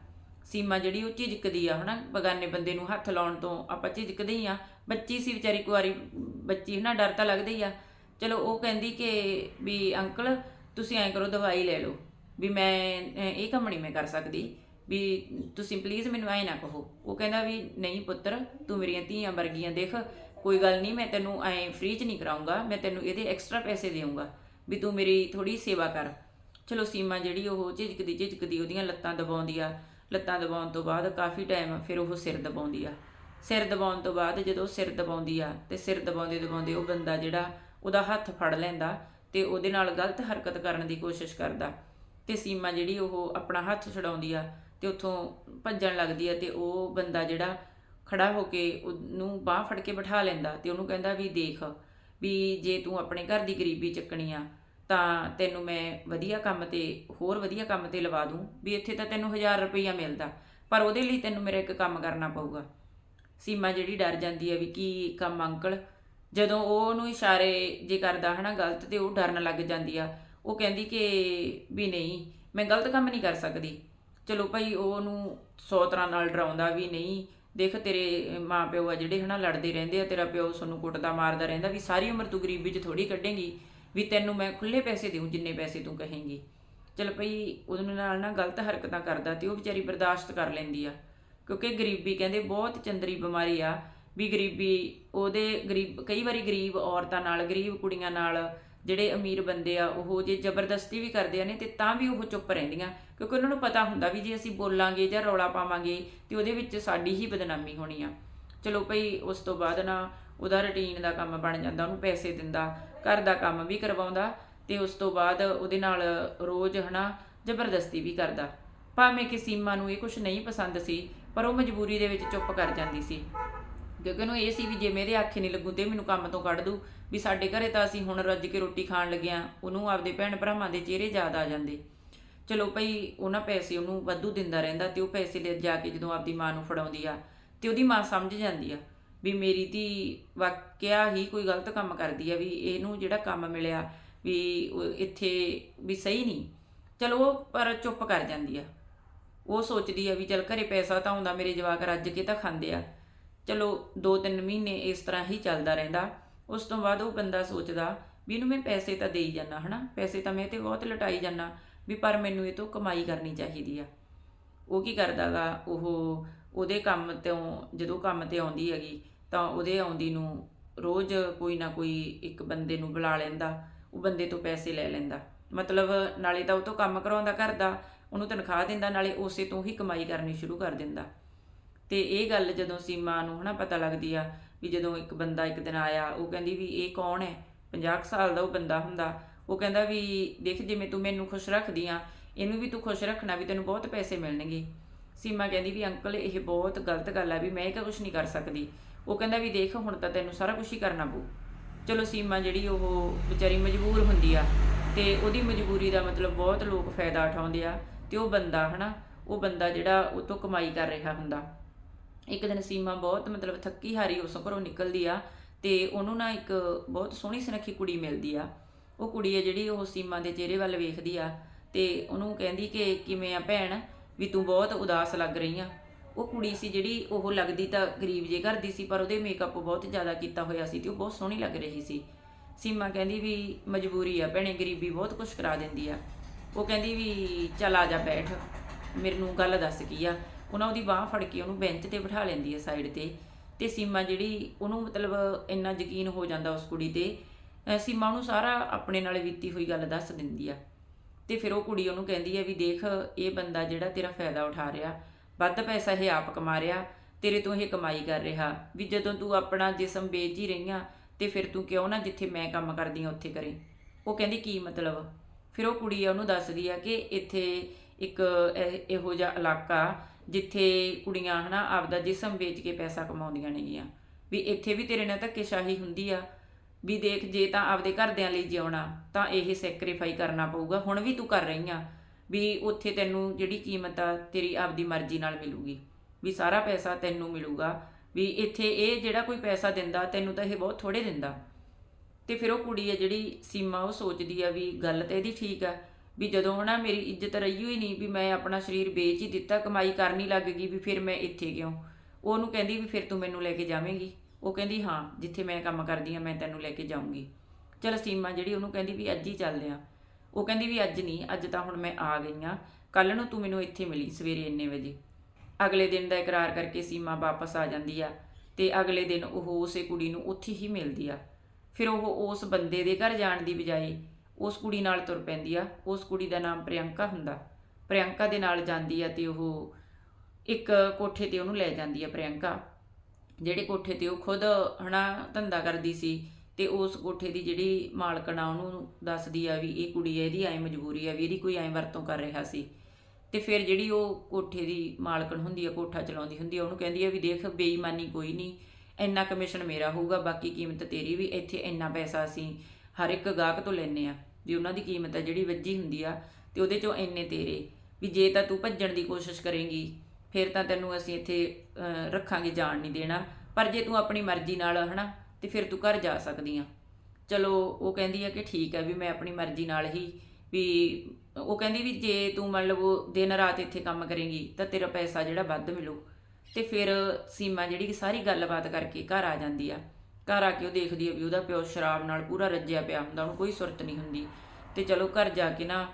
ਸੀਮਾ ਜਿਹੜੀ ਉਹ ਝਿਜਕਦੀ ਆ, ਹਨਾ, ਬਗਾਨੇ ਬੰਦੇ ਨੂੰ ਹੱਥ ਲਾਉਣ ਤੋਂ ਆਪਾਂ ਝਿਜਕਦੇ ਹੀ ਆ। ਬੱਚੀ ਸੀ ਵਿਚਾਰੀ ਕੁਆਰੀ ਬੱਚੀ, ਹਨਾ, ਡਰ ਤਾਂ ਲੱਗਦਾ ਹੀ ਆ। ਚਲੋ, ਉਹ ਕਹਿੰਦੀ ਕਿ ਵੀ, ਅੰਕਲ, ਤੁਸੀਂ ਐਂ ਕਰੋ, ਦਵਾਈ ਲੈ ਲਓ। ਵੀ ਮੈਂ ਇਹ ਕੰਮ ਨਹੀਂ ਮੈਂ ਕਰ ਸਕਦੀ। ਵੀ ਤੁਸੀਂ ਪਲੀਜ਼ ਮੈਨੂੰ ਐਂ ਨਾ ਕਹੋ। ਉਹ ਕਹਿੰਦਾ ਵੀ, ਨਹੀਂ ਪੁੱਤਰ, ਤੂੰ ਮੇਰੀਆਂ ਧੀਆਂ ਵਰਗੀਆਂ ਦੇਖ। ਕੋਈ ਗੱਲ ਨਹੀਂ, ਮੈਂ ਤੈਨੂੰ ਐਂ ਫ੍ਰੀ ਚ ਨਹੀਂ ਕਰਾਉਂਗਾ। ਮੈਂ ਤੈਨੂੰ ਇਹਦੇ ਐਕਸਟਰਾ ਪੈਸੇ ਦੇਵਾਂਗਾ ਵੀ ਤੂੰ ਮੇਰੀ ਥੋੜੀ ਸੇਵਾ ਕਰ। ਚਲੋ, ਸੀਮਾ ਜਿਹੜੀ ਉਹ ਝਿਜਕਦੀ ਝਿਜਕਦੀ ਉਹਦੀਆਂ ਲੱਤਾਂ ਦਬਾਉਂਦੀ ਆ। ਲੱਤਾਂ ਦਬਾਉਣ ਤੋਂ ਬਾਅਦ ਕਾਫੀ ਟਾਈਮ ਫਿਰ ਉਹ ਸਿਰ ਦਬਾਉਂਦੀ ਆ। ਸਿਰ ਦਬਾਉਣ ਤੋਂ ਬਾਅਦ ਜਦੋਂ ਸਿਰ ਦਬਾਉਂਦੀ ਆ ਤੇ ਸਿਰ ਦਬਾਉਂਦੇ ਦਬਾਉਂਦੇ ਉਹ ਬੰਦਾ ਜਿਹੜਾ ਉਹਦਾ ਹੱਥ ਫੜ ਲੈਂਦਾ ਤੇ ਉਹਦੇ ਨਾਲ ਗਲਤ ਹਰਕਤ ਕਰਨ ਦੀ ਕੋਸ਼ਿਸ਼ ਕਰਦਾ। ਤੇ ਸੀਮਾ ਜਿਹੜੀ ਉਹ ਆਪਣਾ ਹੱਥ ਛਡਾਉਂਦੀ ਆ ਤੇ ਉੱਥੋਂ ਭੱਜਣ ਲੱਗਦੀ ਆ ਤੇ ਉਹ ਬੰਦਾ ਜਿਹੜਾ ਖੜਾ ਹੋ ਕੇ ਉਹਨੂੰ ਬਾਹ ਫੜ ਕੇ ਬਿਠਾ ਲੈਂਦਾ ਤੇ ਉਹਨੂੰ ਕਹਿੰਦਾ ਵੀ ਦੇਖ ਵੀ ਜੇ ਤੂੰ ਆਪਣੇ ਘਰ ਦੀ ਗਰੀਬੀ ਚੱਕਣੀ ਆ ਤਾਂ ਤੈਨੂੰ ਮੈਂ ਵਧੀਆ ਕੰਮ ਤੇ, ਹੋਰ ਵਧੀਆ ਕੰਮ ਤੇ ਲਵਾ ਦੂੰ, ਵੀ ਇੱਥੇ ਤਾਂ ਤੈਨੂੰ 1000 ਰੁਪਈਆ ਮਿਲਦਾ, ਪਰ ਉਹਦੇ ਲਈ ਤੈਨੂੰ ਮੇਰਾ ਇੱਕ ਕੰਮ ਕਰਨਾ ਪਊਗਾ। ਸੀਮਾ ਜਿਹੜੀ ਡਰ ਜਾਂਦੀ ਹੈ ਵੀ ਕੀ ਕੰਮ ਅੰਕਲ? ਜਦੋਂ ਉਹ ਉਹਨੂੰ ਇਸ਼ਾਰੇ ਜੇ ਕਰਦਾ ਹਨਾ ਗਲਤ ਤੇ ਉਹ ਡਰਨ ਲੱਗ ਜਾਂਦੀ ਆ। ਉਹ ਕਹਿੰਦੀ ਕਿ ਵੀ ਨਹੀਂ, ਮੈਂ ਗਲਤ ਕੰਮ ਨਹੀਂ ਕਰ ਸਕਦੀ। ਚਲੋ ਭਾਈ ਉਹ ਉਹਨੂੰ ਸੌ ਤਰ੍ਹਾਂ ਨਾਲ ਡਰਾਉਂਦਾ ਵੀ ਨਹੀਂ, ਦੇਖ ਤੇਰੇ ਮਾਂ ਪਿਓ ਆ ਜਿਹੜੇ ਹਨਾ ਲੜਦੇ ਰਹਿੰਦੇ ਆ, ਤੇਰਾ ਪਿਓ ਸਾਨੂੰ ਕੁੱਟਦਾ, ਮਾਰਦਾ ਰਹਿੰਦਾ, ਵੀ ਸਾਰੀ ਉਮਰ ਤੂੰ ਗਰੀਬੀ 'ਚ ਥੋੜੀ ਕੱਢੇਂਗੀ। ਵੀ ਤੈਨੂੰ ਮੈਂ ਖੁੱਲੇ ਪੈਸੇ ਦੇਉਂ ਜਿੰਨੇ ਪੈਸੇ ਤੂੰ ਕਹੇਂਗੀ। ਚਲ ਭਈ ਉਹਦੇ ਨਾਲ ਨਾ ਗਲਤ ਹਰਕਤਾਂ ਕਰਦਾ ਤੇ ਉਹ ਵਿਚਾਰੀ ਬਰਦਾਸ਼ਤ ਕਰ ਲੈਂਦੀ ਆ। ਕਿਉਂਕਿ ਗਰੀਬੀ ਕਹਿੰਦੇ ਬਹੁਤ ਚੰਦਰੀ ਬਿਮਾਰੀ ਆ, ਵੀ ਗਰੀਬੀ ਉਹਦੇ ਗਰੀਬ, ਕਈ ਵਾਰੀ ਗਰੀਬ ਔਰਤਾਂ ਨਾਲ, ਗਰੀਬ ਕੁੜੀਆਂ ਨਾਲ ਜਿਹੜੇ ਅਮੀਰ ਬੰਦੇ ਆ, ਉਹ ਜੇ ਜ਼ਬਰਦਸਤੀ ਵੀ ਕਰਦੇ ਆ ਨੇ ਤੇ ਤਾਂ ਵੀ ਉਹ ਚੁੱਪ ਰਹਿੰਦੀਆਂ। ਕਿਉਂਕਿ ਉਹਨਾਂ ਨੂੰ ਪਤਾ ਹੁੰਦਾ ਵੀ ਜੇ ਅਸੀਂ ਬੋਲਾਂਗੇ ਜਾਂ ਰੌਲਾ ਪਾਵਾਂਗੇ ਤੇ ਉਹਦੇ ਵਿੱਚ ਸਾਡੀ ਹੀ ਬਦਨਾਮੀ ਹੋਣੀ ਆ। ਚਲੋ ਭਈ ਉਸ ਤੋਂ ਬਾਅਦ ਨਾ ਉਹਦਾ ਰੁਟੀਨ ਦਾ ਕੰਮ ਬਣ ਜਾਂਦਾ, ਉਹਨੂੰ ਪੈਸੇ ਦਿੰਦਾ। ਘਰ ਦਾ ਕੰਮ ਵੀ ਕਰਵਾਉਂਦਾ ਤੇ ਉਸ ਤੋਂ ਬਾਅਦ ਉਹਦੇ ਨਾਲ ਰੋਜ਼ ਹਨਾ ਜ਼ਬਰਦਸਤੀ ਵੀ ਕਰਦਾ। ਭਾਵੇਂ ਕਿ ਸੀਮਾ ਨੂੰ ਇਹ ਕੁਝ ਨਹੀਂ ਪਸੰਦ ਸੀ, ਪਰ ਉਹ ਮਜਬੂਰੀ ਦੇ ਵਿੱਚ ਚੁੱਪ ਕਰ ਜਾਂਦੀ ਸੀ। ਕਿਉਂਕਿ ਉਹਨੂੰ ਇਹ ਸੀ ਵੀ ਜੇ ਮੇਰੇ ਆਖੇ ਨਹੀਂ ਲੱਗੂ ਤੇ ਮੈਨੂੰ ਕੰਮ ਤੋਂ ਕੱਢ ਦੂ, ਵੀ ਸਾਡੇ ਘਰੇ ਤਾਂ ਅਸੀਂ ਹੁਣ ਰੱਜ ਕੇ ਰੋਟੀ ਖਾਣ ਲੱਗਿਆ ਉਹਨੂੰ ਆਪਦੇ ਭੈਣ ਭਰਾਵਾਂ ਦੇ ਚਿਹਰੇ ਯਾਦ ਆ ਜਾਂਦੇ। ਚਲੋ ਭਈ ਉਹਨਾਂ ਪੈਸੇ ਉਹਨੂੰ ਵਾਧੂ ਦਿੰਦਾ ਰਹਿੰਦਾ ਤੇ ਉਹ ਪੈਸੇ ਲੈ ਜਾ ਕੇ ਜਦੋਂ ਆਪਦੀ ਮਾਂ ਨੂੰ ਫੜਾਉਂਦੀ ਆ ਤੇ ਉਹਦੀ ਮਾਂ ਸਮਝ ਜਾਂਦੀ ਆ। ਵੀ ਮੇਰੀ ਧੀ ਵਾਕਿਆ ਹੀ ਕੋਈ ਗਲਤ ਕੰਮ ਕਰਦੀ ਆ ਵੀ ਇਹਨੂੰ ਜਿਹੜਾ ਕੰਮ ਮਿਲਿਆ ਵੀ ਇੱਥੇ ਵੀ ਸਹੀ ਨਹੀਂ। ਚਲੋ ਉਹ ਪਰ ਚੁੱਪ ਕਰ ਜਾਂਦੀ ਆ। ਉਹ ਸੋਚਦੀ ਆ ਵੀ ਚਲ ਘਰੇ ਪੈਸਾ ਤਾਂ ਆਉਂਦਾ ਮੇਰੇ ਜਵਾਕ ਰੱਜ ਕੇ ਤਾਂ ਖਾਂਦੇ ਆ। ਚਲੋ 2-3 ਮਹੀਨੇ ਇਸ ਤਰ੍ਹਾਂ ਹੀ ਚੱਲਦਾ ਰਹਿੰਦਾ। ਉਸ ਤੋਂ ਬਾਅਦ ਉਹ ਬੰਦਾ ਸੋਚਦਾ ਵੀ ਇਹਨੂੰ ਮੈਂ ਪੈਸੇ ਤਾਂ ਦੇਈ ਜਾਣਾ ਹਨਾ? ਪੈਸੇ ਤਾਂ ਮੈਂ ਤੇ ਬਹੁਤ ਲਟਾਈ ਜਾਣਾ ਵੀ ਪਰ ਮੈਨੂੰ ਇਹ ਤੋਂ ਕਮਾਈ ਕਰਨੀ ਚਾਹੀਦੀ ਆ। ਉਹ ਕੀ ਕਰਦਾਗਾ, ਉਹ ਉਹਦੇ ਕੰਮ ਤੋਂ ਜਦੋਂ ਕੰਮ ਤੇ ਆਉਂਦੀ ਹੈਗੀ ਤਾਂ ਉਹਦੇ ਆਉਂਦੀ ਨੂੰ ਰੋਜ਼ ਕੋਈ ਨਾ ਕੋਈ ਇੱਕ ਬੰਦੇ ਨੂੰ ਬੁਲਾ ਲੈਂਦਾ, ਉਹ ਬੰਦੇ ਤੋਂ ਪੈਸੇ ਲੈ ਲੈਂਦਾ। ਮਤਲਬ ਨਾਲੇ ਤਾਂ ਉਹ ਤੋਂ ਕੰਮ ਕਰਾਉਂਦਾ ਘਰ ਦਾ ਉਹਨੂੰ ਤਨਖਾਹ ਦਿੰਦਾ, ਨਾਲੇ ਉਸੇ ਤੋਂ ਹੀ ਕਮਾਈ ਕਰਨੀ ਸ਼ੁਰੂ ਕਰ ਦਿੰਦਾ। ਤੇ ਇਹ ਗੱਲ ਜਦੋਂ ਸੀਮਾ ਨੂੰ ਹਨਾ ਪਤਾ ਲੱਗਦੀ ਆ ਵੀ ਜਦੋਂ ਇੱਕ ਬੰਦਾ ਇੱਕ ਦਿਨ ਆਇਆ, ਉਹ ਕਹਿੰਦੀ ਵੀ ਇਹ ਕੌਣ ਹੈ? 50 ਕੁ ਸਾਲ ਦਾ ਉਹ ਬੰਦਾ ਹੁੰਦਾ। ਉਹ ਕਹਿੰਦਾ ਵੀ ਦੇਖ ਜਿਵੇਂ ਤੂੰ ਮੈਨੂੰ ਖੁਸ਼ ਰੱਖਦੀ ਆ, ਇਹਨੂੰ ਵੀ ਤੂੰ ਖੁਸ਼ ਰੱਖਣਾ ਵੀ ਤੈਨੂੰ ਬਹੁਤ ਪੈਸੇ ਮਿਲਣਗੇ। ਸੀਮਾ ਕਹਿੰਦੀ ਵੀ ਅੰਕਲ, ਇਹ ਬਹੁਤ ਗਲਤ ਗੱਲ ਆ ਵੀ ਮੈਂ ਇਹ ਕੁਝ ਨਹੀਂ ਕਰ ਸਕਦੀ। ਉਹ ਕਹਿੰਦਾ ਵੀ ਦੇਖ, ਹੁਣ ਤਾਂ ਤੈਨੂੰ ਸਾਰਾ ਕੁਝ ਹੀ ਕਰਨਾ ਪਊ। ਚਲੋ ਸੀਮਾ ਜਿਹੜੀ ਉਹ ਵਿਚਾਰੀ ਮਜਬੂਰ ਹੁੰਦੀ ਆ ਤੇ ਉਹਦੀ ਮਜਬੂਰੀ ਦਾ ਮਤਲਬ ਬਹੁਤ ਲੋਕ ਫਾਇਦਾ ਉਠਾਉਂਦੇ ਆ ਤੇ ਉਹ ਬੰਦਾ ਹਨਾ, ਉਹ ਬੰਦਾ ਜਿਹੜਾ ਉਹ ਤੋਂ ਕਮਾਈ ਕਰ ਰਿਹਾ ਹੁੰਦਾ। ਇੱਕ ਦਿਨ ਸੀਮਾ ਬਹੁਤ ਮਤਲਬ ਥੱਕੀ ਹਾਰੀ ਉਸ ਘਰੋਂ ਨਿਕਲਦੀ ਆ ਤੇ ਉਹਨੂੰ ਨਾ ਇੱਕ ਬਹੁਤ ਸੋਹਣੀ ਸੁਨੱਖੀ ਕੁੜੀ ਮਿਲਦੀ ਆ। ਉਹ ਕੁੜੀ ਹੈ ਜਿਹੜੀ ਉਹ ਸੀਮਾ ਦੇ ਚਿਹਰੇ ਵੱਲ ਵੇਖਦੀ ਆ ਤੇ ਉਹਨੂੰ ਕਹਿੰਦੀ ਕਿ ਕਿਵੇਂ ਆ ਭੈਣ, ਵੀ ਤੂੰ ਬਹੁਤ ਉਦਾਸ ਲੱਗ ਰਹੀ ਆ। ਉਹ ਕੁੜੀ ਸੀ ਜਿਹੜੀ ਉਹ ਲੱਗਦੀ ਤਾਂ ਗਰੀਬ ਜੇ ਘਰ ਦੀ ਸੀ, ਪਰ ਉਹਦੇ ਮੇਕਅਪ ਬਹੁਤ ਜ਼ਿਆਦਾ ਕੀਤਾ ਹੋਇਆ ਸੀ ਤੇ ਉਹ ਬਹੁਤ ਸੋਹਣੀ ਲੱਗ ਰਹੀ ਸੀ। ਸੀਮਾ ਕਹਿੰਦੀ ਵੀ ਮਜਬੂਰੀ ਆ ਭੈਣੇ, ਗਰੀਬੀ ਬਹੁਤ ਕੁਝ ਕਰਾ ਦਿੰਦੀ ਆ। ਉਹ ਕਹਿੰਦੀ ਵੀ ਚੱਲ ਆ ਜਾ ਬੈਠ ਮੈਨੂੰ ਗੱਲ ਦੱਸ ਕੀ ਆ। ਉਹਨਾਂ ਉਹਦੀ ਬਾਹ ਫੜ ਕੇ ਉਹਨੂੰ ਬੈਂਚ ਤੇ ਬਿਠਾ ਲੈਂਦੀ ਆ ਸਾਈਡ ਤੇ। ਤੇ ਸੀਮਾ ਜਿਹੜੀ ਉਹਨੂੰ ਮਤਲਬ ਇੰਨਾ ਯਕੀਨ ਹੋ ਜਾਂਦਾ ਉਸ ਕੁੜੀ ਤੇ ਸੀਮਾ ਉਹਨੂੰ ਸਾਰਾ ਆਪਣੇ ਨਾਲ ਬੀਤੀ ਹੋਈ ਗੱਲ ਦੱਸ ਦਿੰਦੀ ਆ। ਤੇ ਫਿਰ ਉਹ ਕੁੜੀ ਉਹਨੂੰ ਕਹਿੰਦੀ ਆ ਵੀ ਦੇਖ, ਇਹ ਬੰਦਾ ਜਿਹੜਾ ਤੇਰਾ ਫਾਇਦਾ ਉਠਾ ਰਿਹਾ ਵੱਧ ਪੈਸਾ ਇਹ ਆਪ ਕਮਾ ਰਿਹਾ, ਤੇਰੇ ਤੋਂ ਇਹ ਕਮਾਈ ਕਰ ਰਿਹਾ, ਵੀ ਜਦੋਂ ਤੂੰ ਆਪਣਾ ਜਿਸਮ ਵੇਚ ਹੀ ਰਹੀਆਂ, ਤੇ ਫਿਰ ਤੂੰ ਕਿਉਂ ਨਾ ਜਿੱਥੇ ਮੈਂ ਕੰਮ ਕਰਦੀ ਹਾਂ, ਉੱਥੇ ਕਰੇ। ਉਹ ਕਹਿੰਦੀ, ਕੀ ਮਤਲਬ? ਫਿਰ ਉਹ ਕੁੜੀ ਆ, ਉਹਨੂੰ ਦੱਸਦੀ ਆ ਕਿ ਇੱਥੇ ਇੱਕ ਇਹ- ਇਹੋ ਜਿਹਾ ਇਲਾਕਾ ਜਿੱਥੇ ਕੁੜੀਆਂ ਹਨਾ ਆਪਦਾ ਜਿਸਮ ਵੇਚ ਕੇ ਪੈਸਾ ਕਮਾਉਂਦੀਆਂ ਨੇਗੀਆਂ। ਵੀ ਇੱਥੇ ਵੀ ਤੇਰੇ ਨਾਲ ਧੱਕੇਸ਼ਾਹੀ ਹੁੰਦੀ ਆ, ਵੀ ਦੇਖ ਜੇ ਤਾਂ ਆਪਦੇ ਘਰਦਿਆਂ ਲਈ ਜਿਉਣਾ, ਤਾਂ ਇਹ ਸੈਕਰੀਫਾਈ ਕਰਨਾ ਪਊਗਾ, ਹੁਣ ਵੀ ਤੂੰ ਕਰ ਰਹੀ ਆ ਵੀ ਉੱਥੇ ਤੈਨੂੰ ਜਿਹੜੀ ਕੀਮਤ ਆ, ਤੇਰੀ ਆਪਦੀ ਮਰਜ਼ੀ ਨਾਲ ਮਿਲੂਗੀ। ਵੀ ਸਾਰਾ ਪੈਸਾ ਤੈਨੂੰ ਮਿਲੂਗਾ। ਵੀ ਇੱਥੇ ਇਹ ਜਿਹੜਾ ਕੋਈ ਪੈਸਾ ਦਿੰਦਾ, ਤੈਨੂੰ ਤਾਂ ਇਹ ਬਹੁਤ ਥੋੜੇ ਦਿੰਦਾ। ਤੇ ਫਿਰ ਉਹ ਕੁੜੀ ਆ ਜਿਹੜੀ ਸੀਮਾ, ਉਹ ਸੋਚਦੀ ਆ ਵੀ ਗੱਲ ਤੇ ਇਹਦੀ ਠੀਕ ਆ। ਵੀ ਜਦੋਂ ਹਨਾ ਮੇਰੀ ਇੱਜ਼ਤ ਰਹੀ ਹੋਈ ਨਹੀਂ ਵੀ ਮੈਂ ਆਪਣਾ ਸਰੀਰ ਵੇਚ ਹੀ ਦਿੱਤਾ, ਕਮਾਈ ਕਰਨੀ ਲੱਗ ਗਈ ਵੀ ਫਿਰ ਮੈਂ ਇੱਥੇ ਕਿਉਂ? ਉਹਨੂੰ ਕਹਿੰਦੀ ਵੀ ਫਿਰ ਤੂੰ ਮੈਨੂੰ ਲੈ ਕੇ ਜਾਵੇਂਗੀ। ਉਹ ਕਹਿੰਦੀ, ਹਾਂ, ਜਿੱਥੇ ਮੈਂ ਕੰਮ ਕਰਦੀ ਆ ਮੈਂ ਤੈਨੂੰ ਲੈ ਕੇ ਜਾਊਂਗੀ। ਚਲ ਸੀਮਾ ਜਿਹੜੀ ਉਹਨੂੰ ਕਹਿੰਦੀ ਵੀ ਅੱਜ ਹੀ ਚੱਲਦੇ ਆ ਉਹ ਕਹਿੰਦੀ ਵੀ ਅੱਜ ਨਹੀਂ, ਅੱਜ ਤਾਂ ਹੁਣ ਮੈਂ ਆ ਗਈ ਆ ਕੱਲ ਨੂੰ ਤੂੰ ਮੈਨੂੰ ਇੱਥੇ ਮਿਲੀ, ਸਵੇਰੇ ਇੰਨੇ ਵਜੇ। ਅਗਲੇ ਦਿਨ ਦਾ ਇਕਰਾਰ ਕਰਕੇ ਸੀਮਾ ਵਾਪਸ ਆ ਜਾਂਦੀ ਆ ਤੇ ਅਗਲੇ ਦਿਨ ਉਹ ਉਸੇ ਕੁੜੀ ਨੂੰ ਉੱਥੇ ਹੀ ਮਿਲਦੀ ਆ। ਫਿਰ ਉਹ ਉਸ ਬੰਦੇ ਦੇ ਘਰ ਜਾਣ ਦੀ ਬਜਾਏ ਉਸ ਕੁੜੀ ਨਾਲ ਤੁਰ ਪੈਂਦੀ ਆ। ਉਸ ਕੁੜੀ ਦਾ ਨਾਮ ਪ੍ਰਿਯੰਕਾ ਹੁੰਦਾ। ਪ੍ਰਿਯੰਕਾ ਦੇ ਨਾਲ ਜਾਂਦੀ ਆ ਤੇ ਉਹ ਇੱਕ ਕੋਠੇ ਤੇ ਉਹਨੂੰ ਲੈ ਜਾਂਦੀ ਆ, ਪ੍ਰਿਯੰਕਾ। ਜਿਹੜੇ ਕੋਠੇ ਤੇ ਉਹ ਖੁਦ ਹਨਾ ਧੰਦਾ ਕਰਦੀ ਸੀ ਤੇ ਉਸ ਕੋਠੇ ਦੀ ਜਿਹੜੀ ਮਾਲਕਣ ਆ ਉਹਨੂੰ ਦੱਸਦੀ ਆ ਵੀ ਇਹ ਕੁੜੀ ਹੈ ਇਹਦੀ ਐ ਮਜਬੂਰੀ ਆ ਵੀ ਇਹਦੀ ਕੋਈ ਐ ਵਰਤੋਂ ਕਰ ਰਿਹਾ ਸੀ। ਤੇ ਫਿਰ ਜਿਹੜੀ ਉਹ ਕੋਠੇ ਦੀ ਮਾਲਕਣ ਹੁੰਦੀ ਆ, ਕੋਠਾ ਚਲਾਉਂਦੀ ਹੁੰਦੀ ਆ, ਉਹਨੂੰ ਕਹਿੰਦੀ ਆ ਵੀ ਦੇਖ, ਬੇਈਮਾਨੀ ਕੋਈ ਨਹੀਂ, ਇੰਨਾ ਕਮਿਸ਼ਨ ਮੇਰਾ ਹੋਊਗਾ, ਬਾਕੀ ਕੀਮਤ ਤੇਰੀ ਵੀ, ਇੱਥੇ ਇੰਨਾ ਪੈਸਾ ਅਸੀਂ ਹਰ ਇੱਕ ਗਾਹਕ ਤੋਂ ਲੈਨੇ ਆ, ਵੀ ਉਹਨਾਂ ਦੀ ਕੀਮਤ ਆ ਜਿਹੜੀ ਵੱਜੀ ਹੁੰਦੀ ਆ, ਤੇ ਉਹਦੇ ਚੋਂ ਇੰਨੇ ਤੇਰੇ, ਵੀ ਜੇ ਤਾਂ ਤੂੰ ਭੱਜਣ ਦੀ ਕੋਸ਼ਿਸ਼ ਕਰੇਂਗੀ, ਫਿਰ ਤਾਂ ਤੈਨੂੰ ਅਸੀਂ ਇੱਥੇ ਰੱਖਾਂਗੇ, ਜਾਣ ਨਹੀਂ ਦੇਣਾ, ਪਰ ਜੇ ਤੂੰ ਆਪਣੀ ਮਰਜ਼ੀ ਨਾਲ, ਹਨਾ ਤੇ ਫਿਰ ਤੂੰ ਘਰ ਜਾ ਸਕਦੀ ਆ। ਚਲੋ, ਉਹ ਕਹਿੰਦੀ ਆ ਕਿ ਠੀਕ ਆ ਵੀ ਮੈਂ ਆਪਣੀ ਮਰਜ਼ੀ ਨਾਲ ਹੀ ਵੀ ਉਹ ਕਹਿੰਦੀ ਵੀ ਜੇ ਤੂੰ ਮੰਨ ਲਵੋ ਦਿਨ ਰਾਤ ਇੱਥੇ ਕੰਮ ਕਰੇਂਗੀ ਤਾਂ ਤੇਰਾ ਪੈਸਾ ਜਿਹੜਾ ਵੱਧ ਮਿਲੂ। ਤੇ ਫਿਰ ਸੀਮਾ ਜਿਹੜੀ ਕਿ ਸਾਰੀ ਗੱਲਬਾਤ ਕਰਕੇ ਘਰ ਆ ਜਾਂਦੀ ਆ। ਘਰ ਆ ਕੇ ਉਹ ਦੇਖਦੀ ਆ ਵੀ ਉਹਦਾ ਪਿਓ ਸ਼ਰਾਬ ਨਾਲ ਪੂਰਾ ਰੱਜਿਆ ਪਿਆ ਹੁੰਦਾ, ਉਹਨੂੰ ਕੋਈ ਸੁਰਤ ਨਹੀਂ ਹੁੰਦੀ। ਤੇ ਚਲੋ ਘਰ ਜਾ ਕੇ ਨਾ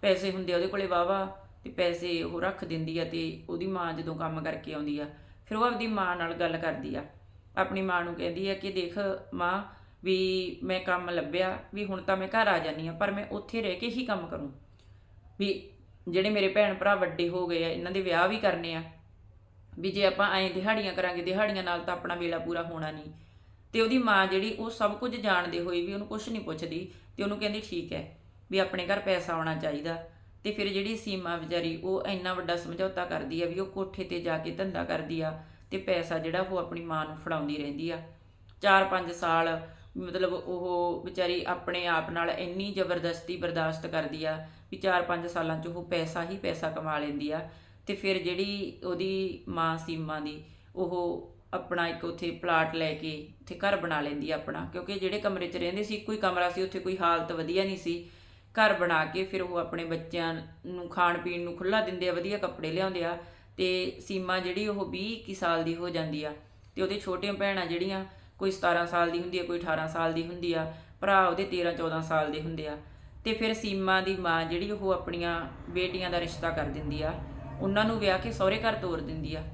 ਪੈਸੇ ਹੁੰਦੇ ਆ ਉਹਦੇ ਕੋਲੇ ਵਾਵਾ ਤੇ ਪੈਸੇ ਉਹ ਰੱਖ ਦਿੰਦੀ ਆ ਤੇ ਉਹਦੀ ਮਾਂ ਜਦੋਂ ਕੰਮ ਕਰਕੇ ਆਉਂਦੀ ਆ, ਫਿਰ ਉਹ ਆਪਦੀ ਮਾਂ ਨਾਲ ਗੱਲ ਕਰਦੀ ਆ। ਆਪਣੀ ਮਾਂ ਨੂੰ ਕਹਿੰਦੀ ਆ ਕਿ ਦੇਖ ਮਾਂ ਵੀ ਮੈਂ ਕੰਮ ਲੱਭਿਆ, ਵੀ ਹੁਣ ਤਾਂ ਮੈਂ ਘਰ ਆ ਜਾਨੀ ਆ ਪਰ ਮੈਂ ਉੱਥੇ ਰਹਿ ਕੇ ਹੀ ਕੰਮ ਕਰੂੰ। ਵੀ ਜਿਹੜੇ ਮੇਰੇ ਭੈਣ ਭਰਾ ਵੱਡੇ ਹੋ ਗਏ ਆ, ਇਹਨਾਂ ਦੇ ਵਿਆਹ ਵੀ ਕਰਨੇ ਆ, ਵੀ ਜੇ ਆਪਾਂ ਐਂ ਦਿਹਾੜੀਆਂ ਕਰਾਂਗੇ, ਦਿਹਾੜੀਆਂ ਨਾਲ ਤਾਂ ਆਪਣਾ ਵੇਲਾ ਪੂਰਾ ਹੋਣਾ ਨਹੀਂ। ਤੇ ਉਹਦੀ ਮਾਂ ਜਿਹੜੀ, ਉਹ ਸਭ ਕੁਝ ਜਾਣਦੇ ਹੋਏ ਵੀ ਉਹਨੂੰ ਕੁਝ ਨਹੀਂ ਪੁੱਛਦੀ ਤੇ ਉਹਨੂੰ ਕਹਿੰਦੀ ਠੀਕ ਹੈ ਵੀ ਆਪਣੇ ਘਰ ਪੈਸਾ ਆਉਣਾ ਚਾਹੀਦਾ। ਤੇ ਫਿਰ ਜਿਹੜੀ ਸੀਮਾ ਵਿਚਾਰੀ, ਉਹ ਇੰਨਾ ਵੱਡਾ ਸਮਝੌਤਾ ਕਰਦੀ ਆ ਵੀ ਉਹ ਕੋਠੇ ਤੇ ਜਾ ਕੇ ਧੰਦਾ ਕਰਦੀ ਆ ਤੇ ਪੈਸਾ ਜਿਹੜਾ ਉਹ ਆਪਣੀ ਮਾਂ ਨੂੰ ਫੜਾਉਂਦੀ ਰਹਿੰਦੀ ਆ। 4-5 ਸਾਲ ਮਤਲਬ ਉਹ ਵਿਚਾਰੀ ਆਪਣੇ ਆਪ ਨਾਲ ਇੰਨੀ ਜ਼ਬਰਦਸਤੀ ਬਰਦਾਸ਼ਤ ਕਰਦੀ ਆ ਵੀ 4-5 ਸਾਲਾਂ 'ਚ ਉਹ ਪੈਸਾ ਹੀ ਪੈਸਾ ਕਮਾ ਲੈਂਦੀ ਆ ਤੇ ਫਿਰ ਜਿਹੜੀ ਉਹਦੀ ਮਾਂ ਸੀਮਾ ਦੀ ਉਹ ਆਪਣਾ ਇੱਕ ਉੱਥੇ ਪਲਾਟ ਲੈ ਕੇ ਉੱਥੇ ਘਰ ਬਣਾ ਲੈਂਦੀ ਆ ਆਪਣਾ, ਕਿਉਂਕਿ ਜਿਹੜੇ ਕਮਰੇ 'ਚ ਰਹਿੰਦੇ ਸੀ ਕੋਈ ਕਮਰਾ ਸੀ, ਉੱਥੇ ਕੋਈ ਹਾਲਤ ਵਧੀਆ ਨਹੀਂ ਸੀ। ਘਰ ਬਣਾ ਕੇ ਫਿਰ ਉਹ ਆਪਣੇ ਬੱਚਿਆਂ ਨੂੰ ਖਾਣ ਪੀਣ ਨੂੰ ਖੁੱਲਾ ਦਿੰਦੇ ਆ, ਵਧੀਆ ਕੱਪੜੇ ਲਿਆਉਂਦੇ ਆ। ਤੇ ਸੀਮਾ ਜਿਹੜੀ ਉਹ 20 21 ਸਾਲ ਦੀ ਹੋ ਜਾਂਦੀ ਆ। ਤੇ ਉਹਦੇ ਛੋਟੀਆਂ ਭੈਣਾਂ ਜਿਹੜੀਆਂ, ਕੋਈ 17 ਸਾਲ ਦੀ ਹੁੰਦੀ ਆ, ਕੋਈ 18 ਸਾਲ ਦੀ ਹੁੰਦੀ ਆ। ਭਰਾ ਉਹਦੇ 13 14 ਸਾਲ ਦੇ ਹੁੰਦੇ ਆ। ਤੇ ਫਿਰ ਸੀਮਾ ਦੀ ਮਾਂ ਜਿਹੜੀ ਉਹ ਆਪਣੀਆਂ ਬੇਟੀਆਂ ਦਾ ਰਿਸ਼ਤਾ ਕਰ ਦਿੰਦੀ ਆ। ਉਹਨਾਂ ਨੂੰ ਵਿਆਹ ਕੇ ਸਹੁਰੇ ਘਰ ਤੋਰ ਦਿੰਦੀ ਆ।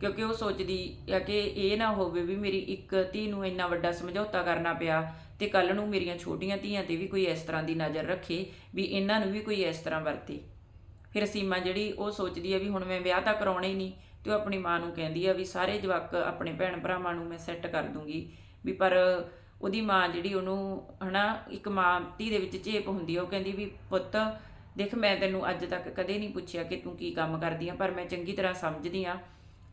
ਕਿਉਂਕਿ ਉਹ ਸੋਚਦੀ ਆ ਕਿ ਇਹ ਨਾ ਹੋਵੇ ਵੀ ਮੇਰੀ ਇੱਕ ਧੀ ਨੂੰ ਇੰਨਾ ਵੱਡਾ ਸਮਝੌਤਾ ਕਰਨਾ ਪਿਆ ਤੇ ਕੱਲ ਨੂੰ ਮੇਰੀਆਂ ਛੋਟੀਆਂ ਧੀਆਂ ਤੇ ਵੀ ਕੋਈ ਇਸ ਤਰ੍ਹਾਂ ਦੀ ਨਜ਼ਰ ਰੱਖੇ, ਵੀ ਇਹਨਾਂ ਨੂੰ ਵੀ ਕੋਈ ਇਸ ਤਰ੍ਹਾਂ ਵਰਤੇ। ਫਿਰ ਸੀਮਾ ਜਿਹੜੀ ਉਹ ਸੋਚਦੀ ਹੈ ਵੀ ਹੁਣ ਮੈਂ ਵਿਆਹ ਤਾਂ ਕਰਾਉਣਾ ਹੀ ਨਹੀਂ ਤੇ ਉਹ ਆਪਣੀ ਮਾਂ ਨੂੰ ਕਹਿੰਦੀ ਆ ਵੀ ਸਾਰੇ ਜਵਾਕ ਆਪਣੇ ਭੈਣ ਭਰਾਵਾਂ ਨੂੰ ਮੈਂ ਸੈੱਟ ਕਰ ਦੂੰਗੀ। ਵੀ ਪਰ ਉਹਦੀ ਮਾਂ ਜਿਹੜੀ ਉਹਨੂੰ ਹਨਾ, ਇੱਕ ਮਾਂ ਧੀ ਦੇ ਵਿੱਚ ਝੇਪ ਹੁੰਦੀ ਆ, ਉਹ ਕਹਿੰਦੀ ਵੀ ਪੁੱਤ, ਦੇਖ ਮੈਂ ਤੈਨੂੰ ਅੱਜ ਤੱਕ ਕਦੇ ਨਹੀਂ ਪੁੱਛਿਆ ਕਿ ਤੂੰ ਕੀ ਕੰਮ ਕਰਦੀ ਆ, ਪਰ ਮੈਂ ਚੰਗੀ ਤਰ੍ਹਾਂ ਸਮਝਦੀ ਆ।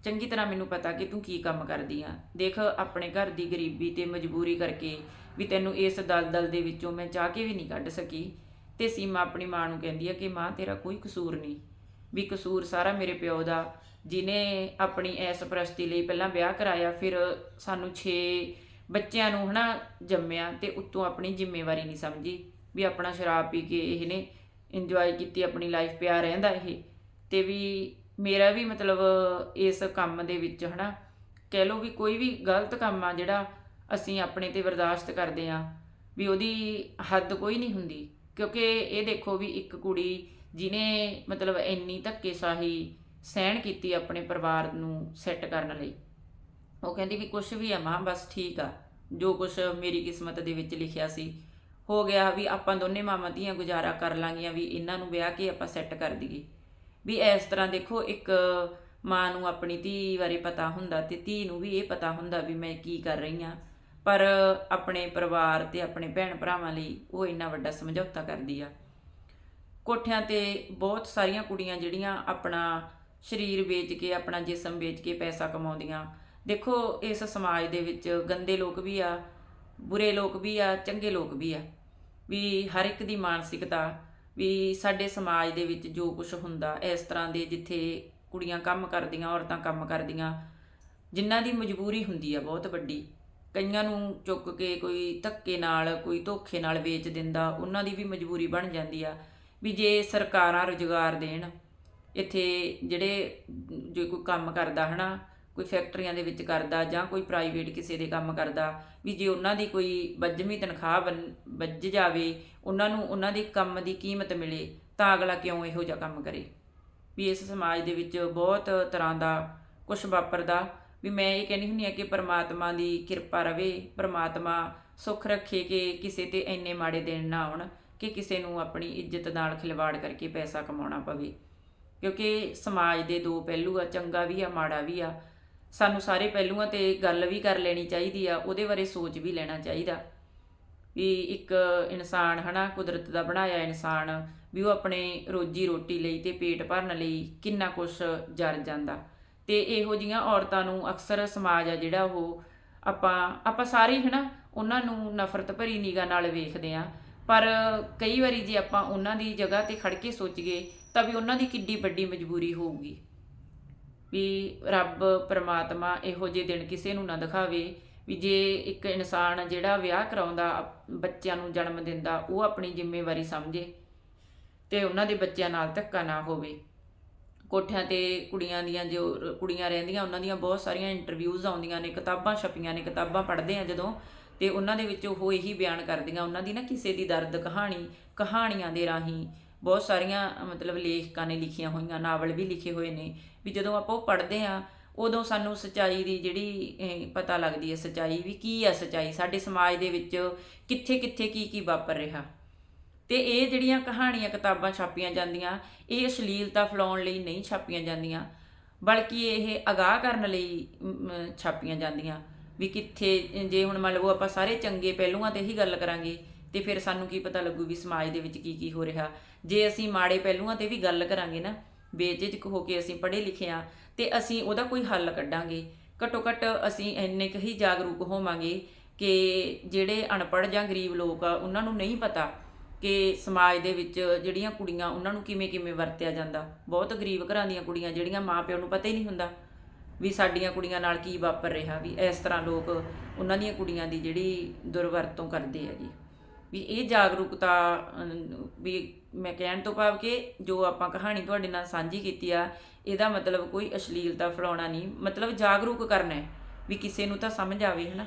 ਚੰਗੀ ਤਰ੍ਹਾਂ ਮੈਨੂੰ ਪਤਾ ਕਿ ਤੂੰ ਕੀ ਕੰਮ ਕਰਦੀ ਆ। ਦੇਖ ਆਪਣੇ ਘਰ ਦੀ ਗਰੀਬੀ ਤੇ ਮਜਬੂਰੀ ਕਰਕੇ ਵੀ ਤੈਨੂੰ ਇਸ ਦਲਦਲ ਦੇ ਵਿੱਚੋਂ ਮੈਂ ਚਾਹ ਕੇ ਵੀ ਨਹੀਂ ਕੱਢ ਸਕੀ। ਤੇ ਸੀਮਾ ਆਪਣੀ ਮਾਂ ਨੂੰ ਕਹਿੰਦੀ ਆ ਕਿ ਮਾਂ, ਤੇਰਾ ਕੋਈ ਕਸੂਰ ਨਹੀਂ। ਵੀ ਕਸੂਰ ਸਾਰਾ ਮੇਰੇ ਪਿਓ ਦਾ। ਜਿਨੇ ਆਪਣੀ ਐਸ ਪ੍ਰਸਤੀ ਲਈ ਪਹਿਲਾਂ ਵਿਆਹ ਕਰਾਇਆ, ਫਿਰ ਸਾਨੂੰ 6 ਬੱਚਿਆਂ ਨੂੰ ਹਨਾ ਜੰਮਿਆ ਤੇ ਉੱਤੋਂ ਆਪਣੀ ਜ਼ਿੰਮੇਵਾਰੀ ਨਹੀਂ ਸਮਝੀ। ਵੀ ਆਪਣਾ ਸ਼ਰਾਬ ਪੀ ਕੇ ਇਹਨੇ ਇੰਜੋਏ ਕੀਤੀ ਆਪਣੀ ਲਾਈਫ ਪਿਆ ਰਹਿੰਦਾ ਇਹ। ਤੇ ਵੀ ਮੇਰਾ ਵੀ ਮਤਲਬ ਇਸ ਕੰਮ ਦੇ ਵਿੱਚ ਹਨਾ, ਕਹਿ ਲਓ ਵੀ ਕੋਈ ਵੀ ਗਲਤ ਕੰਮ ਆ ਜਿਹੜਾ ਅਸੀਂ ਆਪਣੇ ਤੇ ਬਰਦਾਸ਼ਤ ਕਰਦੇ ਆ ਵੀ ਉਹਦੀ ਹੱਦ ਕੋਈ ਨਹੀਂ ਹੁੰਦੀ। ਕਿਉਂਕਿ ਇਹ ਦੇਖੋ ਵੀ ਇੱਕ ਕੁੜੀ ਜਿਨੇ ਮਤਲਬ ਇੰਨੀ ਧੱਕੇਸ਼ਾਹੀ ਸਹਿਣ ਕੀਤੀ ਆਪਣੇ ਪਰਿਵਾਰ ਨੂੰ ਸੈੱਟ ਕਰਨ ਲਈ। ਉਹ ਕਹਿੰਦੀ ਵੀ ਕੁਝ ਵੀ ਆ ਮਾਂ, ਬਸ ਠੀਕ ਆ। ਜੋ ਕੁਝ ਮੇਰੀ ਕਿਸਮਤ ਦੇ ਵਿੱਚ ਲਿਖਿਆ ਸੀ, ਹੋ ਗਿਆ ਵੀ ਆਪਾਂ ਦੋਨੇ ਮਾਵਾਂ ਧੀਆਂ ਗੁਜ਼ਾਰਾ ਕਰ ਲਾਂਗੀਆਂ ਵੀ ਇਹਨਾਂ ਨੂੰ ਵਿਆਹ ਕੇ ਆਪਾਂ ਸੈੱਟ ਕਰ ਦਈਏ। ਵੀ ਇਸ ਤਰ੍ਹਾਂ ਦੇਖੋ ਇੱਕ ਮਾਂ ਨੂੰ ਆਪਣੀ ਧੀ ਬਾਰੇ ਪਤਾ ਹੁੰਦਾ ਤੇ ਧੀ ਨੂੰ ਵੀ ਇਹ ਪਤਾ ਹੁੰਦਾ ਵੀ ਮੈਂ ਕੀ ਕਰ ਰਹੀ ਆ ਪਰ ਆਪਣੇ ਪਰਿਵਾਰ ਤੇ ਆਪਣੇ ਭੈਣ ਭਰਾਵਾਂ ਲਈ ਉਹ ਇੰਨਾ ਵੱਡਾ ਸਮਝੌਤਾ ਕਰਦੀ ਆ। ਕੋਠਿਆਂ ਤੇ ਬਹੁਤ ਸਾਰੀਆਂ ਕੁੜੀਆਂ ਜਿਹੜੀਆਂ ਆਪਣਾ ਸਰੀਰ ਵੇਚ ਕੇ, ਆਪਣਾ ਜਿਸਮ ਵੇਚ ਕੇ ਪੈਸਾ ਕਮਾਉਂਦੀਆਂ। ਦੇਖੋ, ਇਸ ਸਮਾਜ ਦੇ ਵਿੱਚ ਗੰਦੇ ਲੋਕ ਵੀ ਆ, ਬੁਰੇ ਲੋਕ ਵੀ ਆ, ਚੰਗੇ ਲੋਕ ਵੀ ਆ। ਵੀ ਹਰ ਇੱਕ ਦੀ ਮਾਨਸਿਕਤਾ, ਵੀ ਸਾਡੇ ਸਮਾਜ ਦੇ ਵਿੱਚ ਜੋ ਕੁਝ ਹੁੰਦਾ, ਇਸ ਤਰ੍ਹਾਂ ਦੇ ਜਿੱਥੇ ਕੁੜੀਆਂ ਕੰਮ ਕਰਦੀਆਂ, ਔਰਤਾਂ ਕੰਮ ਕਰਦੀਆਂ, ਜਿਨ੍ਹਾਂ ਦੀ ਮਜਬੂਰੀ ਹੁੰਦੀ ਆ ਬਹੁਤ ਵੱਡੀ। ਕਈਆਂ ਨੂੰ ਚੁੱਕ ਕੇ ਕੋਈ ਧੱਕੇ ਨਾਲ, ਕੋਈ ਧੋਖੇ ਨਾਲ ਵੇਚ ਦਿੰਦਾ, ਉਹਨਾਂ ਦੀ ਵੀ ਮਜਬੂਰੀ ਬਣ ਜਾਂਦੀ ਆ ਵੀ ਜੇ ਸਰਕਾਰਾਂ ਰੁਜ਼ਗਾਰ ਦੇਣ, ਇੱਥੇ ਜਿਹੜੇ ਜੇ ਕੋਈ ਕੰਮ ਕਰਦਾ ਹਨਾ, ਕੋਈ ਫੈਕਟਰੀਆਂ ਦੇ ਵਿੱਚ ਕਰਦਾ ਜਾਂ ਕੋਈ ਪ੍ਰਾਈਵੇਟ ਕਿਸੇ ਦੇ ਕੰਮ ਕਰਦਾ, ਵੀ ਜੇ ਉਹਨਾਂ ਦੀ ਕੋਈ ਵੱਜਵੀਂ ਤਨਖਾਹ ਬਣ- ਵੱਜ ਜਾਵੇ, ਉਹਨਾਂ ਨੂੰ ਉਹਨਾਂ ਦੇ ਕੰਮ ਦੀ ਕੀਮਤ ਮਿਲੇ, ਤਾਂ ਅਗਲਾ ਕਿਉਂ ਇਹੋ ਜਿਹਾ ਕੰਮ ਕਰੇ? ਵੀ ਇਸ ਸਮਾਜ ਦੇ ਵਿੱਚ ਬਹੁਤ ਤਰ੍ਹਾਂ ਦਾ ਕੁਝ ਵਾਪਰਦਾ ਵੀ ਮੈਂ ਇਹ ਕਹਿੰਦੀ ਹੁੰਦੀ ਆ ਕਿ ਪਰਮਾਤਮਾ ਦੀ ਕਿਰਪਾ ਰਵੇ, ਪਰਮਾਤਮਾ ਸੁੱਖ ਰੱਖੇ ਕਿ ਕਿਸੇ ਤੇ ਇੰਨੇ ਮਾੜੇ ਦਿਨ ਨਾ ਆਉਣ ਕਿ ਕਿਸੇ ਨੂੰ ਆਪਣੀ ਇੱਜ਼ਤ ਨਾਲ ਖਿਲਵਾੜ ਕਰਕੇ ਪੈਸਾ ਕਮਾਉਣਾ ਪਵੇ। ਕਿਉਂਕਿ ਸਮਾਜ ਦੇ ਦੋ ਪਹਿਲੂ ਆ, ਚੰਗਾ ਵੀ ਆ, ਮਾੜਾ ਵੀ ਆ। ਸਾਨੂੰ ਸਾਰੇ ਪਹਿਲੂਆਂ ਤੇ ਗੱਲ ਵੀ ਕਰ ਲੈਣੀ ਚਾਹੀਦੀ ਆ, ਉਹਦੇ ਬਾਰੇ ਸੋਚ ਵੀ ਲੈਣਾ ਚਾਹੀਦਾ। ਵੀ ਇੱਕ ਇਨਸਾਨ ਹਨਾ, ਕੁਦਰਤ ਦਾ ਬਣਾਇਆ ਇਨਸਾਨ, ਵੀ ਉਹ ਆਪਣੇ ਰੋਜੀ ਰੋਟੀ ਲਈ ਤੇ ਪੇਟ ਭਰਨ ਲਈ ਕਿੰਨਾ ਕੁਝ ਜਰ ਜਾਂਦਾ। ਤੇ ਇਹੋ ਜੀਆਂ ਔਰਤਾਂ ਨੂੰ ਅਕਸਰ ਸਮਾਜ ਆ ਜਿਹੜਾ ਉਹ ਆਪਾਂ ਆਪਾਂ ਸਾਰੇ ਹੀ ਹਨਾ ਉਹਨਾਂ ਨੂੰ ਨਫ਼ਰਤ ਭਰੀ ਨਿਗਾਹ ਨਾਲ ਵੇਖਦੇ ਆ। ਪਰ ਕਈ ਵਾਰੀ ਜੇ ਆਪਾਂ ਉਹਨਾਂ ਦੀ ਜਗ੍ਹਾ ਤੇ ਖੜ ਕੇ ਸੋਚੀਏ ਤਾਂ ਵੀ ਉਹਨਾਂ ਦੀ ਕਿੱਡੀ ਵੱਡੀ ਮਜਬੂਰੀ ਹੋਊਗੀ। ਵੀ ਰੱਬ, ਪਰਮਾਤਮਾ ਇਹੋ ਜਿਹੇ ਦਿਨ ਕਿਸੇ ਨੂੰ ਨਾ ਦਿਖਾਵੇ ਵੀ ਜੇ ਇੱਕ ਇਨਸਾਨ ਜਿਹੜਾ ਵਿਆਹ ਕਰਾਉਂਦਾ ਅਪ- ਬੱਚਿਆਂ ਨੂੰ ਜਨਮ ਦਿੰਦਾ, ਉਹ ਆਪਣੀ ਜ਼ਿੰਮੇਵਾਰੀ ਸਮਝੇ ਤੇ ਉਹਨਾਂ ਦੇ ਬੱਚਿਆਂ ਨਾਲ ਧੱਕਾ ਨਾ ਹੋਵੇ। ਕੋਠਿਆਂ ਤੇ ਕੁੜੀਆਂ ਦੀਆਂ ਜੋ ਕੁੜੀਆਂ ਰਹਿੰਦੀਆਂ, ਉਹਨਾਂ ਦੀਆਂ ਬਹੁਤ ਸਾਰੀਆਂ ਇੰਟਰਵਿਊਜ਼ ਆਉਂਦੀਆਂ ਨੇ, ਕਿਤਾਬਾਂ ਛਪੀਆਂ ਨੇ, ਕਿਤਾਬਾਂ ਪੜ੍ਹਦੇ ਆ ਜਦੋਂ, ਤੇ ਉਹਨਾਂ ਦੇ ਵਿੱਚ ਉਹ ਇਹੀ ਬਿਆਨ ਕਰਦੀਆਂ, ਉਹਨਾਂ ਦੀ ਨਾ ਕਿਸੇ ਦੀ ਦਰਦ ਕਹਾਣੀ, ਕਹਾਣੀਆਂ ਦੇ ਰਾਹੀਂ ਬਹੁਤ ਸਾਰੀਆਂ, ਮਤਲਬ ਲੇਖਕਾਂ ਨੇ ਲਿਖੀਆਂ ਹੋਈਆਂ, ਨਾਵਲ ਵੀ ਲਿਖੇ ਹੋਏ ਨੇ, ਵੀ ਜਦੋਂ ਆਪਾਂ ਉਹ ਪੜ੍ਹਦੇ ਆ, ਉਦੋਂ ਸਾਨੂੰ ਸੱਚਾਈ ਦੀ ਜਿਹੜੀ ਪਤਾ ਲੱਗਦੀ ਹੈ ਸੱਚਾਈ ਵੀ ਕੀ ਆ ਸੱਚਾਈ, ਸਾਡੇ ਸਮਾਜ ਦੇ ਵਿੱਚ ਕਿੱਥੇ ਕਿੱਥੇ ਕੀ ਕੀ ਵਾਪਰ ਰਿਹਾ। ਤੇ ਇਹ ਜਿਹੜੀਆਂ ਕਹਾਣੀਆਂ ਕਿਤਾਬਾਂ ਛਾਪੀਆਂ ਜਾਂਦੀਆਂ, ਇਹ ਅਸ਼ਲੀਲਤਾ ਫੈਲਾਉਣ ਲਈ ਨਹੀਂ ਛਾਪੀਆਂ ਜਾਂਦੀਆਂ, ਬਲਕਿ ਇਹ ਅਗਾਹ ਕਰਨ ਲਈ ਛਾਪੀਆਂ ਜਾਂਦੀਆਂ ਵੀ ਕਿੱਥੇ, ਜੇ ਹੁਣ ਮੰਨ ਲਓ ਆਪਾਂ ਸਾਰੇ ਚੰਗੇ ਪਹਿਲੂਆਂ ਤੇ ਹੀ ਗੱਲ ਕਰਾਂਗੇ, ਤੇ ਫਿਰ ਸਾਨੂੰ ਕੀ ਪਤਾ ਲੱਗੂ ਵੀ ਸਮਾਜ ਦੇ ਵਿੱਚ ਕੀ ਕੀ ਹੋ ਰਿਹਾ। ਜੇ ਅਸੀਂ ਮਾੜੇ ਪਹਿਲੂਆਂ ਤੇ ਵੀ ਗੱਲ ਕਰਾਂਗੇ ਨਾ, ਬੇਝਿਜਕ ਹੋ ਕੇ ਅਸੀਂ ਪੜ੍ਹੇ ਲਿਖੇ ਆ ਤੇ ਅਸੀਂ ਉਹਦਾ ਕੋਈ ਹੱਲ ਕੱਢਾਂਗੇ। ਘੱਟੋ ਘੱਟ ਅਸੀਂ ਇੰਨੇ ਕੁ ਹੀ ਜਾਗਰੂਕ ਹੋਵਾਂਗੇ ਕਿ ਜਿਹੜੇ ਅਨਪੜ੍ਹ ਜਾਂ ਗਰੀਬ ਲੋਕ ਆ, ਉਹਨਾਂ ਨੂੰ ਨਹੀਂ ਪਤਾ ਕਿ ਸਮਾਜ ਦੇ ਵਿੱਚ ਜਿਹੜੀਆਂ ਕੁੜੀਆਂ, ਉਹਨਾਂ ਨੂੰ ਕਿਵੇਂ ਕਿਵੇਂ ਵਰਤਿਆ ਜਾਂਦਾ। ਬਹੁਤ ਗਰੀਬ ਘਰਾਂ ਦੀਆਂ ਕੁੜੀਆਂ, ਜਿਹੜੀਆਂ ਮਾਪਿਆਂ ਨੂੰ ਪਤਾ ਹੀ ਨਹੀਂ ਹੁੰਦਾ ਵੀ ਸਾਡੀਆਂ ਕੁੜੀਆਂ ਨਾਲ ਕੀ ਵਾਪਰ ਰਿਹਾ, ਵੀ ਇਸ ਤਰ੍ਹਾਂ ਲੋਕ ਉਹਨਾਂ ਦੀਆਂ ਕੁੜੀਆਂ ਦੀ ਜਿਹੜੀ ਦੁਰਵਰਤੋਂ ਕਰਦੇ ਆ ਜੀ ਵੀ ਇਹ ਜਾਗਰੂਕਤਾ ਵੀ ਮੈਂ ਕਹਿਣ ਤੋਂ ਭਾਵ ਕਿ ਜੋ ਆਪਾਂ ਕਹਾਣੀ ਤੁਹਾਡੇ ਨਾਲ ਸਾਂਝੀ ਕੀਤੀ ਆ, ਇਹਦਾ ਮਤਲਬ ਕੋਈ ਅਸ਼ਲੀਲਤਾ ਫੈਲਾਉਣਾ ਨਹੀਂ, ਮਤਲਬ ਜਾਗਰੂਕ ਕਰਨਾ ਹੈ ਵੀ ਕਿਸੇ ਨੂੰ ਤਾਂ ਸਮਝ ਆਵੇ, ਹਨਾ।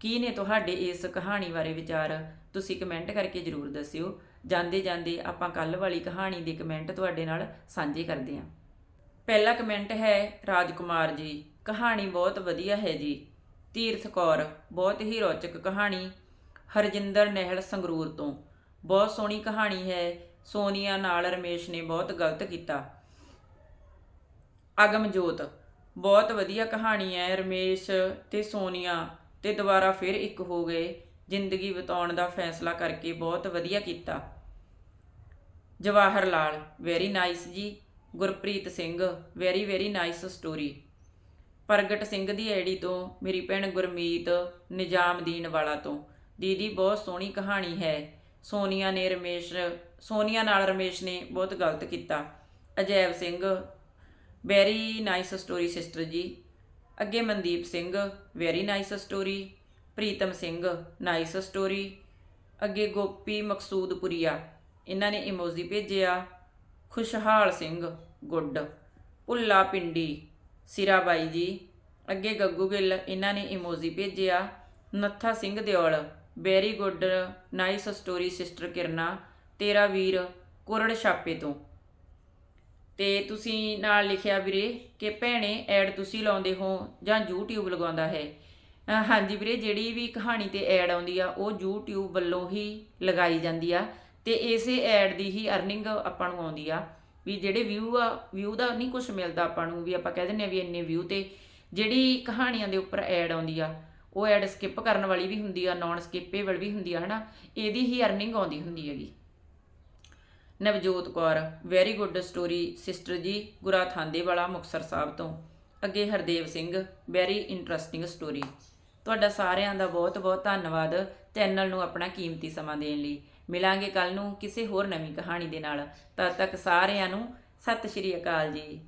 ਕੀ ਨੇ ਤੁਹਾਡੇ ਇਸ ਕਹਾਣੀ ਬਾਰੇ ਵਿਚਾਰ? ਤੁਸੀਂ ਕਮੈਂਟ ਕਰਕੇ ਜਰੂਰ ਦੱਸਿਓ। ਜਾਂਦੇ ਜਾਂਦੇ ਆਪਾਂ ਕੱਲ ਵਾਲੀ ਕਹਾਣੀ ਦੇ ਕਮੈਂਟ ਤੁਹਾਡੇ ਨਾਲ ਸਾਂਝੇ ਕਰਦੇ ਹਾਂ। ਪਹਿਲਾ ਕਮੈਂਟ ਹੈ ਰਾਜਕੁਮਾਰ ਜੀ, ਕਹਾਣੀ ਬਹੁਤ ਵਧੀਆ ਹੈ ਜੀ। ਤੀਰਥ ਕੌਰ, ਬਹੁਤ ਹੀ ਰੌਚਕ ਕਹਾਣੀ। ਹਰਜਿੰਦਰ ਨਹਿਲ ਸੰਗਰੂਰ ਤੋਂ। ਬਹੁਤ ਸੋਹਣੀ ਕਹਾਣੀ ਹੈ। ਸੋਨੀਆ ਨਾਲ ਰਮੇਸ਼ ਨੇ ਬਹੁਤ ਗਲਤ ਕੀਤਾ। ਅਗਮਜੋਤ, ਬਹੁਤ ਵਧੀਆ ਕਹਾਣੀ ਹੈ। ਰਮੇਸ਼ ਤੇ ਸੋਨੀਆ ਤੇ ਦੁਬਾਰਾ ਫਿਰ ਇੱਕ ਹੋ ਗਏ। ਜ਼ਿੰਦਗੀ ਬਿਤਾਉਣ ਦਾ ਫੈਸਲਾ ਕਰਕੇ ਬਹੁਤ ਵਧੀਆ ਕੀਤਾ। ਜਵਾਹਰ ਲਾਲ ਵੈਰੀ ਨਾਈਸ ਜੀ। Gurpreet Singh very very nice story Pragat Singh ਦੀ ਆਈਡੀ ਤੋਂ ਮੇਰੀ ਭੈਣ ਗੁਰਮੀਤ ਨਿਜ਼ਾਮ ਦੀਨ ਵਾਲਾ ਤੋਂ। ਦੀਦੀ, ਬਹੁਤ ਸੋਹਣੀ ਕਹਾਣੀ ਹੈ। ਸੋਨੀਆ ਨੇ ਰਮੇਸ਼, ਸੋਨੀਆ ਨਾਲ ਰਮੇਸ਼ ਨੇ ਬਹੁਤ ਗਲਤ ਕੀਤਾ। Ajaib Singh very nice story sister ਜੀ। ਅੱਗੇ Mandeep Singh very nice story Pritam Singh, nice story, ਅੱਗੇ ਗੋਪੀ ਮਕਸੂਦਪੁਰੀਆ। ਇਹਨਾਂ ਨੇ ਇਮੋਜੀ ਭੇਜਿਆ, ਖੁਸ਼ਹਾਲ ਸਿੰਘ, ਗੁੱਡ। ਭੁੱਲਾ ਪਿੰਡੀ, ਸਿਰਾਬਾਈ ਜੀ, ਅੱਗੇ ਗੱਗੂ ਗਿੱਲ, ਇਹਨਾਂ ਨੇ ਇਮੋਜੀ ਭੇਜਿਆ, Nattha Singh Deol, very good, nice story sister Kirna, ਤੇਰਾ ਵੀਰ, ਕੁਰੜ ਛਾਪੇ ਤੋਂ। ਤੇ ਤੁਸੀਂ ਨਾਲ ਲਿਖਿਆ ਵੀਰੇ ਕਿ ਭੈਣੇ ਐਡ ਤੁਸੀਂ ਲਾਉਂਦੇ ਹੋ ਜਾਂ YouTube ਲਗਾਉਂਦਾ ਹੈ? ਹਾਂਜੀ ਵੀਰੇ, ਜਿਹੜੀ ਵੀ ਕਹਾਣੀ ਤੇ ਐਡ ਆਉਂਦੀ ਆ, ਉਹ YouTube ਵੱਲੋਂ ਹੀ ਲਗਾਈ ਜਾਂਦੀ ਆ ਤੇ ਇਸੇ ਐਡ ਦੀ ਹੀ ਅਰਨਿੰਗ ਆਪਾਂ ਨੂੰ ਆਉਂਦੀ ਆ ਵੀ ਜਿਹੜੇ ਵਿਊ ਆ ਵਿਊ ਦਾ ਨਹੀਂ ਕੁਝ ਮਿਲਦਾ ਆਪਾਂ ਨੂੰ, ਵੀ ਆਪਾਂ ਕਹਿ ਦਿੰਨੇ ਆ ਵੀ ਇੰਨੇ ਵਿਊ ਤੇ ਜਿਹੜੀ ਕਹਾਣੀਆਂ ਦੇ ਉੱਪਰ ਐਡ ਆਉਂਦੀ ਆ, ਉਹ ਐਡ ਸਕਿਪ ਕਰਨ ਵਾਲੀ ਵੀ ਹੁੰਦੀ ਆ ਨਾਨ ਸਕਿਪੇਬਲ ਵੀ ਹੁੰਦੀ ਆ, ਹਨਾ? ਇਹਦੀ ਹੀ ਅਰਨਿੰਗ ਆਉਂਦੀ ਹੁੰਦੀ ਹੈਗੀ। Navjot Kaur very good story sister ਜੀ, ਗੁਰਾ ਥਾਂਦੇ ਵਾਲਾ ਮੁਕਸਰ ਸਾਹਿਬ ਤੋਂ। ਅੱਗੇ Hardev Singh very interesting story ਤੁਹਾਡਾ ਸਾਰਿਆਂ ਦਾ ਬਹੁਤ ਬਹੁਤ ਧੰਨਵਾਦ ਚੈਨਲ ਨੂੰ ਆਪਣਾ ਕੀਮਤੀ ਸਮਾਂ ਦੇਣ ਲਈ। ਮਿਲਾਂਗੇ ਕੱਲ ਨੂੰ ਕਿਸੇ ਹੋਰ ਨਵੀਂ ਕਹਾਣੀ ਦੇ ਨਾਲ। ਤਦ ਤੱਕ ਸਾਰਿਆਂ ਨੂੰ ਸਤਿ ਸ਼੍ਰੀ ਅਕਾਲ ਜੀ।